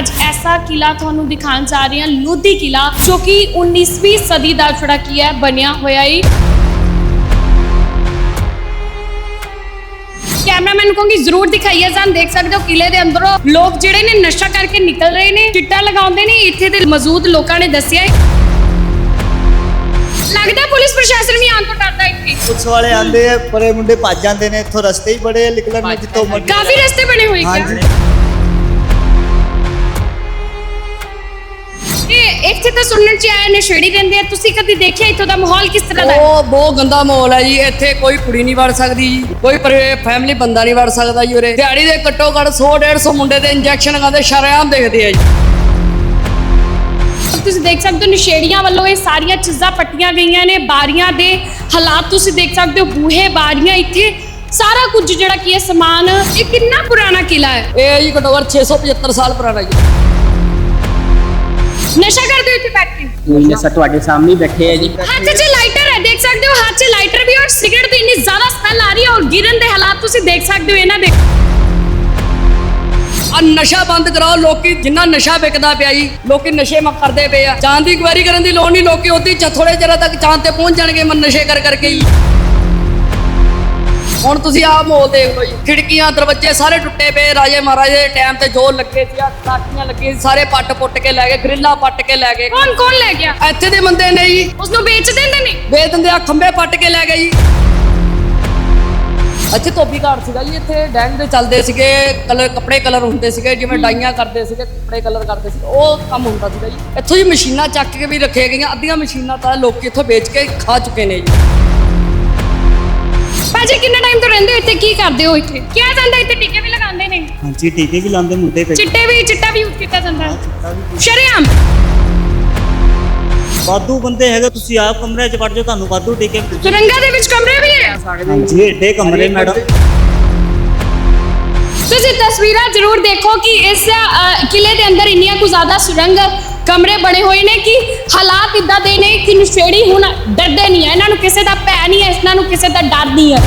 ਅੱਜ ਐਸਾ ਕਿਲਾ ਤੁਹਾਨੂੰ ਦਿਖਾਉਣ ਜਾ ਰਹੀ ਹਾਂ ਲੋਧੀ ਕਿਲਾ ਜੋ ਕਿ 19ਵੀਂ ਸਦੀ ਦਾ ਜਿਹੜਾ ਕੀ ਹੈ ਬਣਿਆ ਹੋਇਆ ਹੈ ਕੈਮਰਾਮੈਨ ਕਹੂੰਗੀ ਜ਼ਰੂਰ ਦਿਖਾਈਏ ਜਾਨ ਦੇਖ ਸਕਦੇ ਹੋ ਕਿਲੇ ਦੇ ਅੰਦਰੋਂ ਲੋਕ ਜਿਹੜੇ ਨੇ ਨਸ਼ਾ ਕਰਕੇ ਨਿਕਲ ਰਹੇ ਨੇ ਚਿੱਟਾ ਲਗਾਉਂਦੇ ਨੇ ਇੱਥੇ ਦੇ ਮੌਜੂਦ ਲੋਕਾਂ ਨੇ ਦੱਸਿਆ ਹੈ ਲੱਗਦਾ ਪੁਲਿਸ ਪ੍ਰਸ਼ਾਸਨ ਵੀ ਆਉਣ ਤੋਂ ਡਰਦਾ ਇੱਥੇ। ਪੁਲਿਸ ਵਾਲੇ ਆਂਦੇ ਆ ਪਰੇ ਮੁੰਡੇ ਭੱਜ ਜਾਂਦੇ ਨੇ ਇੱਥੋਂ ਰਸਤੇ ਹੀ ਬੜੇ ਨਿਕਲਣ ਨੂੰ ਜਿੱਥੋਂ ਮਰਜ਼ੀ। ਕਾਫੀ ਰਸਤੇ ਬਣੇ ਹੋਏ ਕਿਆ ਹਾਂਜੀ। ਇੱਥੇ ਤਾਂ ਸੁਣਨ ਚ ਆਇਆ ਨਸ਼ੇੜੀ ਰਹਿੰਦੇ ਆ। ਤੁਸੀਂ ਕਦੀ ਦੇਖਿਆ ਇੱਥੋਂ ਦਾ ਮਾਹੌਲ ਕਿਸ ਤਰ੍ਹਾਂ ਦਾ? ਹੈ ਉਹ ਬਹੁਤ ਗੰਦਾ ਮਾਹੌਲ ਹੈ ਜੀ। ਇੱਥੇ ਕੋਈ ਕੁੜੀ ਨਹੀਂ ਵੜ ਸਕਦੀ ਜੀ। ਕੋਈ ਫੈਮਿਲੀ ਬੰਦਾ ਨਹੀਂ ਵੜ ਸਕਦਾ ਜੀ ਉਰੇ। ਦਿਹਾੜੀ ਦੇ ਘੱਟੋ ਘੱਟ 100 150 ਮੁੰਡੇ ਦੇ ਇੰਜੈਕਸ਼ਨ ਲਗਾਉਂਦੇ ਸ਼ਰੇਆਮ ਦੇਖਦੇ ਆ ਜੀ। ਤੁਸੀਂ ਦੇਖ ਸਕਦੇ ਹੋ ਨਸ਼ੇੜੀਆਂ ਵੱਲੋਂ ਇਹ ਸਾਰੀਆਂ ਚੀਜ਼ਾਂ ਪੱਟੀਆਂ ਗਈਆਂ ਨੇ। ਬਾਰੀਆਂ ਦੇ ਹਾਲਾਤ ਤੁਸੀਂ ਦੇਖ ਸਕਦੇ ਹੋ ਬੂਹੇ ਬਾਰੀਆਂ ਇੱਥੇ। ਸਾਰਾ ਕੁਝ ਜਿਹੜਾ ਕੀ ਹੈ ਸਮਾਨ ਇਹ ਕਿੰਨਾ ਪੁਰਾਣਾ ਕਿਲਾ ਹੈ? ਇਹ ਜੀ ਘੱਟੋ ਘੱਟ 675 ਸਾਲ ਪੁਰਾਣਾ ਜੀ। ਨਸ਼ਾ ਕਰਦੇ ਹੋ ਇੱਥੇ ਬੈਠ ਕੇ? ਕੋਈ ਨਸ਼ਾ ਤੁਹਾਡੇ ਸਾਹਮਣੇ ਬੈਠੇ ਹੈ ਜੀ। ਹੱਥ 'ਚ ਲਾਈਟਰ ਹੈ ਦੇਖ ਸਕਦੇ ਹੋ ਹੱਥ 'ਚ ਲਾਈਟਰ ਵੀ ਔਰ ਸਿਗਰਟ ਦੀ ਇੰਨੀ ਜ਼ਿਆਦਾ ਸਮੈਲ ਆ ਰਹੀ ਹੈ ਔਰ ਗਿਰਨ ਦੇ ਹਾਲਾਤ ਤੁਸੀਂ ਦੇਖ ਸਕਦੇ ਹੋ ਇਹਨਾਂ ਦੇ ਆ ਨਸ਼ਾ ਬੰਦ ਕਰਾਓ ਲੋਕੀ ਜਿੰਨਾ ਨਸ਼ਾ ਵਿਕਦਾ ਪਿਆ ਜੀ ਲੋਕੀ ਨਸ਼ੇ ਮ ਕਰਦੇ ਪਏ ਆ। ਚਾਂਦ ਦੀ ਕੁਐਰੀ ਕਰਨ ਦੀ ਲੋੜ ਨਹੀਂ ਲੋਕੀ ਉਹਦੀ ਚ ਥੋੜੇ ਚਿਰ ਤੱਕ ਚਾਂਦ ਤੇ ਪਹੁੰਚ ਜਾਣਗੇ ਮਨ ਨਸ਼ੇ ਕਰ ਕਰਕੇ ਹੀ। ਹੁਣ ਤੁਸੀਂ ਆਹ ਮਾਹੌਲ ਦੇਖ ਲਓ ਜੀ। ਖਿੜਕੀਆਂ ਦਰਵਾਜ਼ੇ ਸਾਰੇ ਟੁੱਟੇ ਪਏ। ਰਾਜੇ ਮਹਾਰਾਜੇ ਦੇ ਟਾਈਮ ਤੇ ਜੋ ਲੱਗੇ ਸੀ ਆ ਸਾਟੀਆਂ ਲੱਗੀਆਂ ਸੀ, ਸਾਰੇ ਪੱਟ ਪੁੱਟ ਕੇ ਲੈ ਗਏ ਗ੍ਰਿਲਾਂ ਪੱਟ ਕੇ ਲੈ ਗਏ। ਕੌਣ ਕੌਣ ਲੈ ਗਿਆ? ਇੱਥੇ ਦੇ ਬੰਦੇ ਨੇ ਜੀ। ਉਸ ਨੂੰ ਵੇਚ ਦਿੰਦੇ ਨੇ? ਵੇਚ ਦਿੰਦੇ ਆ ਖੰਬੇ ਪੱਟ ਕੇ ਲੈ ਗਏ ਜੀ। ਅੱਛੇ ਧੋਬੀ ਘਾਟ ਸੀਗਾ ਜੀ ਇੱਥੇ ਡੈਂਗ ਦੇ ਚੱਲਦੇ ਸੀਗੇ ਕਲਰ ਕੱਪੜੇ ਕਲਰ ਹੁੰਦੇ ਸੀਗੇ ਜਿਵੇਂ ਡਾਈਆਂ ਕਰਦੇ ਸੀਗੇ ਕੱਪੜੇ ਕਲਰ ਕਰਦੇ ਸੀ ਉਹ ਕੰਮ ਹੁੰਦਾ ਸੀਗਾ ਜੀ। ਇੱਥੋਂ ਜੀ ਮਸ਼ੀਨਾਂ ਚੱਕ ਕੇ ਵੀ ਰੱਖੇ ਗਈਆਂ ਅੱਧੀਆਂ ਮਸ਼ੀਨਾਂ ਤਾਂ ਲੋਕੀ ਇੱਥੋਂ ਵੇਚ ਕੇ ਖਾ ਚੁੱਕੇ ਨੇ ਜੀ। ਭਾਜੀ ਕਿੰਨਾ ਟਾਈਮ ਤੋਂ ਰਹਿੰਦੇ ਹੋ ਇੱਥੇ? ਕੀ ਕਰਦੇ ਹੋ ਇੱਥੇ? ਕਿਹਾ ਜਾਂਦਾ ਇੱਥੇ ਟੀਕੇ ਵੀ ਲਗਾਉਂਦੇ ਨੇ? ਹਾਂਜੀ ਟੀਕੇ ਵੀ ਲਾਉਂਦੇ ਮੁੰਡੇ ਤੇ ਚਿੱਟੇ ਵੀ ਚਿੱਟਾ ਵੀ ਯੂਜ਼ ਕੀਤਾ ਜਾਂਦਾ। ਸ਼ਰੇਆਮ। ਵਾਧੂ ਬੰਦੇ ਹੈਗੇ ਤੁਸੀਂ ਆਪ ਕਮਰੇ 'ਚ ਵੜ ਜਾਓ ਤੁਹਾਨੂੰ ਵਾਧੂ ਟੀਕੇ ਸੁਰੰਗਾ ਦੇ ਵਿੱਚ ਕਮਰੇ ਵੀ ਹੈ ਹਾਂਜੀ ਏਡੇ ਕਮਰੇ ਮੈਡਮ। ਤੁਸੀਂ ਤਸਵੀਰਾਂ ਜ਼ਰੂਰ ਦੇਖੋ ਕਿ ਇਸ ਅ, ਕਿਲੇ ਦੇ ਅੰਦਰ ਇੰਨੀਆਂ ਕੁ ਜ਼ਿਆਦਾ ਸੁਰੰਗ ਕਮਰੇ ਬਣੇ ਹੋਏ ਨੇ ਕਿ ਹਾਲਾਤ ਇਦਾਂ ਦੇ ਨੇ ਕਿ ਨਸ਼ੇੜੀ ਹੁਣ ਡਰਦੇ ਨਹੀਂ ਹੈ ਇਹਨਾਂ ਨੂੰ ਕਿਸੇ ਦਾ ਭੈ ਨਹੀਂ ਹੈ, ਇਹਨਾਂ ਨੂੰ ਕਿਸੇ ਦਾ ਡਰ ਨਹੀਂ ਹੈ।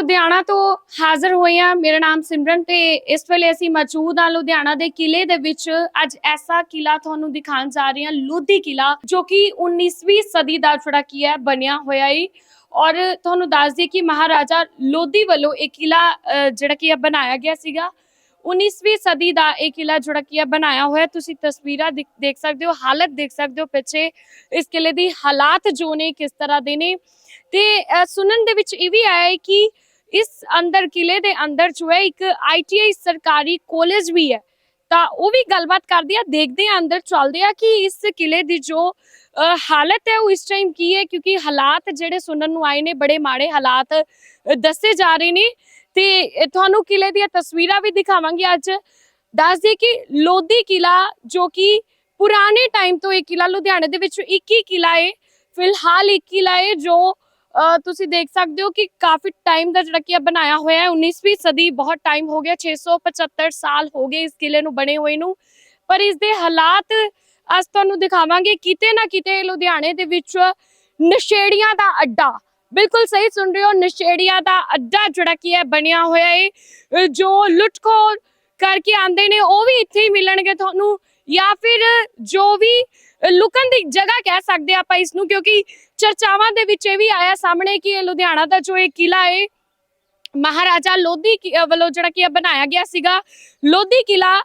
ਲੁਧਿਆਣਾ ਤੋਂ ਹਾਜ਼ਰ ਹੋਏ ਹਾਂ ਮੇਰਾ ਨਾਮ ਸਿਮਰਨ ਤੇ ਇਸ ਵੇਲੇ ਅਸੀਂ ਮੌਜੂਦ ਹਾਂ ਲੁਧਿਆਣਾ ਦੇ ਕਿਲੇ ਦੇ ਵਿੱਚ। ਅੱਜ ਐਸਾ ਕਿਲਾ ਤੁਹਾਨੂੰ ਦਿਖਾਉਣ ਜਾ ਰਹੇ ਹਾਂ, ਲੋਧੀ ਕਿਲਾ ਜੋ ਕਿ 19ਵੀਂ ਸਦੀ ਦਾ ਜਿਹੜਾ ਕੀ ਹੈ, ਬਣਿਆ ਹੋਇਆ ਹੈ ਔਰ ਤੁਹਾਨੂੰ ਦੱਸ ਦਈਏ ਕਿ ਮਹਾਰਾਜਾ ਲੋਧੀ ਵੱਲੋਂ ਇਹ ਕਿਲਾ ਜਿਹੜਾ ਕੀ ਹੈ, ਬਣਾਇਆ ਗਿਆ ਸੀਗਾ। 19ਵੀਂ ਸਦੀ ਦਾ ਇਹ ਕਿਲਾ ਜਿਹੜਾ ਕੀ ਹੈ, ਬਣਾਇਆ ਹੋਇਆ। ਤੁਸੀਂ ਤਸਵੀਰਾਂ ਦੇਖ ਸਕਦੇ ਹੋ, ਹਾਲਤ ਦੇਖ ਸਕਦੇ ਹੋ ਪਿੱਛੇ। ਇਸ ਕਿਲੇ ਦੀ ਹਾਲਾਤ ਜੋ ਨੇ, ਕਿਸ ਤਰ੍ਹਾਂ ਦੇ ਨੇ। ਤੇ ਸੁਣਨ ਦੇ ਵਿੱਚ ਇਹ ਵੀ ਆਇਆ ਹੈ ਕਿ ਇਸ ਅੰਦਰ ਕਿਲੇ ਦੇ ਅੰਦਰ ਜੋ ਹੈ, ਇੱਕ ਆਈਟੀਆਈ ਸਰਕਾਰੀ ਕਾਲਜ ਵੀ ਹੈ। ਤਾਂ ਉਹ ਵੀ ਗੱਲਬਾਤ ਕਰਦੇ ਆ, ਦੇਖਦੇ ਆ ਅੰਦਰ, ਚੱਲਦੇ ਆ ਕਿ ਇਸ ਕਿਲੇ ਦੀ ਜੋ ਹਾਲਤ ਹੈ, ਉਹ ਇਸ ਟਾਈਮ ਕੀ ਹੈ? ਕਿਉਂਕਿ ਹਾਲਾਤ ਜਿਹੜੇ ਸੁਣਨ ਨੂੰ ਆਏ ਨੇ, ਬੜੇ ਮਾੜੇ ਹਾਲਾਤ ਦੱਸੇ ਜਾ ਰਹੇ ਨੇ। ਤੇ ਤੁਹਾਨੂੰ ਕਿਲੇ ਦੀਆਂ ਤਸਵੀਰਾਂ ਵੀ ਦਿਖਾਵਾਂਗੇ ਅੱਜ। ਦੱਸ ਦਈਏ ਕਿ ਲੋਧੀ ਕਿਲਾ, ਜੋ ਕਿ ਪੁਰਾਣੇ ਟਾਈਮ ਤੋਂ ਇਹ ਕਿਲਾ, ਲੁਧਿਆਣੇ ਦੇ ਵਿੱਚ ਇੱਕ ਹੀ ਕਿਲਾ ਹੈ ਫਿਲਹਾਲ ਇੱਕ ਕਿਲਾ ਹੈ ਜੋ ਤੁਸੀਂ ਦੇਖ ਸਕਦੇ ਹੋ ਕਿ ਕਾਫੀ ਟਾਈਮ ਦਾ ਜਿਹੜਾ ਕੀ ਹੈ ਬਣਾਇਆ ਹੋਇਆ ਹੈ 19ਵੀਂ ਸਦੀ ਬਹੁਤ ਟਾਈਮ ਹੋ ਗਿਆ 675 ਸਾਲ ਹੋ ਗਏ ਇਸ ਕਿਲੇ ਨੂੰ ਬਣੇ ਹੋਏ ਨੂੰ। ਪਰ ਇਸ ਦੇ ਹਾਲਾਤ ਅੱਜ ਤੁਹਾਨੂੰ ਦਿਖਾਵਾਂਗੇ ਕਿਤੇ ਨਾ ਕਿਤੇ ਲੁਧਿਆਣੇ ਦੇ ਵਿੱਚ ਨਸ਼ੇੜੀਆਂ ਦਾ ਅੱਡਾ। ਬਿਲਕੁਲ ਸਹੀ ਸੁਣ ਰਹੇ ਹੋ ਨਸ਼ੇੜੀਆਂ ਦਾ ਅੱਡਾ ਜਿਹੜਾ ਕੀ ਹੈ ਬਣਿਆ ਹੋਇਆ ਹੈ ਅ, ਜੋ ਲੁੱਟਖੋਰ ਕਰਕੇ ਆਂਦੇ ਨੇ ਉਹ ਵੀ ਇੱਥੇ ਹੀ ਮਿਲਣਗੇ ਤੁਹਾਨੂੰ। ਜਾਂ ਫਿਰ ਜੋ ਵੀ ਲੁਕਣ ਦੀ ਜਗ੍ਹਾ ਕਹਿ ਸਕਦੇ ਆਪਾਂ ਇਸ ਨੂੰ ਕਿਉਂਕਿ ਚਰਚਾਵਾਂ ਦੇ ਵਿੱਚ ਇਹ ਵੀ ਆਇਆ ਸਾਹਮਣੇ ਕਿ ਇਹ ਲੁਧਿਆਣਾ ਦਾ ਜੋ ਇਹ ਕਿਲਾ ਹੈ ਮਹਾਰਾਜਾ ਲੋਧੀ ਵੱਲੋਂ ਜਿਹੜਾ ਕਿ ਬਣਾਇਆ ਗਿਆ ਸੀਗਾ, ਲੋਧੀ ਕਿਲਾ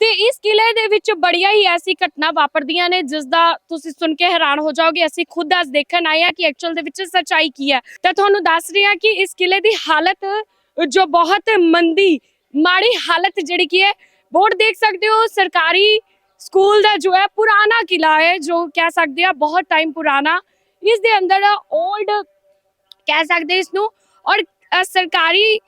ਤੇ ਇਸ ਕਿਲੇ ਦੇ ਵਿੱਚ ਬੜੀਆਂ ਹੀ ਐਸੀ ਘਟਨਾ ਵਾਪਰਦੀਆਂ ਨੇ, ਜਿਸ ਦਾ ਤੁਸੀਂ ਸੁਣ ਕੇ ਹੈਰਾਨ ਹੋ ਜਾਓਗੇ, ਅਸੀਂ ਖੁਦ ਅੱਜ ਦੇਖਣ ਆਏ ਆ ਕਿ ਐਕਚੁਅਲ ਦੇ ਵਿੱਚ ਸੱਚਾਈ ਕੀ ਹੈ। ਤਾਂ ਤੁਹਾਨੂੰ ਦੱਸ ਰਹੀ ਹਾਂ ਕਿ ਇਸ ਕਿਲੇ ਦੀ ਹਾਲਤ, ਜੋ ਬਹੁਤ ਮੰਦੀ, ਮਾੜੀ ਹਾਲਤ ਜਿਹੜੀ ਕੀ ਹੈ, ਬੋਰਡ ਦੇਖ ਸਕਦੇ ਹੋ, ਸਰਕਾਰੀ ਸਕੂਲ ਦਾ ਜੋ ਹੈ ਪੁਰਾਣਾ ਕਿਲਾ ਹੈ, ਜੋ ਕਹਿ ਸਕਦੇ ਆ ਬਹੁਤ ਟਾਈਮ ਪੁਰਾਣਾ। ਇਸ ਦੇ ਅੰਦਰ 올ਡ ਕਹਿ ਸਕਦੇ ਇਸ ਨੂੰ ਔਰ ਸਰਕਾਰੀ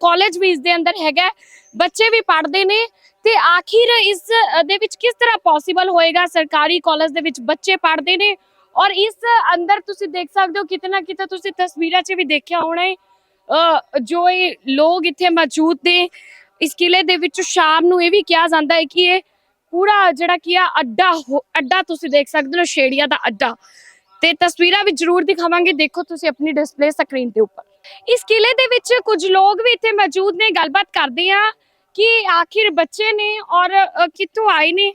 ਕਾਲਜ ਵੀ ਇਸ ਦੇ ਅੰਦਰ ਹੈਗਾ ਬੱਚੇ ਵੀ ਪੜ੍ਹਦੇ ਨੇ ਤੇ ਆਖਿਰ ਇਸ ਦੇ ਵਿੱਚ ਕਿਸ ਤਰ੍ਹਾਂ ਪੋਸੀਬਲ ਹੋਏਗਾ? ਸਰਕਾਰੀ ਕਾਲਜ ਦੇ ਵਿੱਚ ਬੱਚੇ ਪੜ੍ਹਦੇ ਨੇ ਔਰ ਇਸ ਅੰਦਰ ਤੁਸੀਂ ਦੇਖ ਸਕਦੇ ਹੋ ਕਿਤੇ ਨਾ ਕਿਤੇ ਤੁਸੀਂ ਤਸਵੀਰਾਂ 'ਚ ਵੀ ਦੇਖਿਆ ਹੋਣਾ ਹੈ ਜੋ ਇਹ ਲੋਕ ਇੱਥੇ ਮੌਜੂਦ ਨੇ। ਇਸ ਕਿਲੇ ਦੇ ਵਿੱਚ ਸ਼ਾਮ ਨੂੰ ਇਹ ਵੀ ਕਿਹਾ ਜਾਂਦਾ ਹੈ ਕਿ ਇਹ ਪੂਰਾ ਜਿਹੜਾ ਕੀ ਆ ਅੱਡਾ ਅੱਡਾ ਤੁਸੀਂ ਦੇਖ ਸਕਦੇ ਹੋ ਸ਼ੇੜੀਆਂ ਦਾ ਅੱਡਾ। ਤੇ ਤਸਵੀਰਾਂ ਵੀ ਜ਼ਰੂਰ ਦਿਖਾਵਾਂਗੇ। ਦੇਖੋ ਤੁਸੀਂ ਆਪਣੀ ਡਿਸਪਲੇ ਸਕਰੀਨ ਦੇ ਉੱਪਰ। ਇਸ ਕਿਲੇ ਦੇ ਵਿੱਚ ਕੁਝ ਲੋਕ ਵੀ ਇੱਥੇ ਮੌਜੂਦ ਨੇ। ਗੱਲਬਾਤ ਕਰਦੇ ਆ ਕਿ ਆਖਿਰ ਬੱਚੇ ਨੇ ਔਰ ਕਿੱਥੋਂ ਆਏ ਨੇ?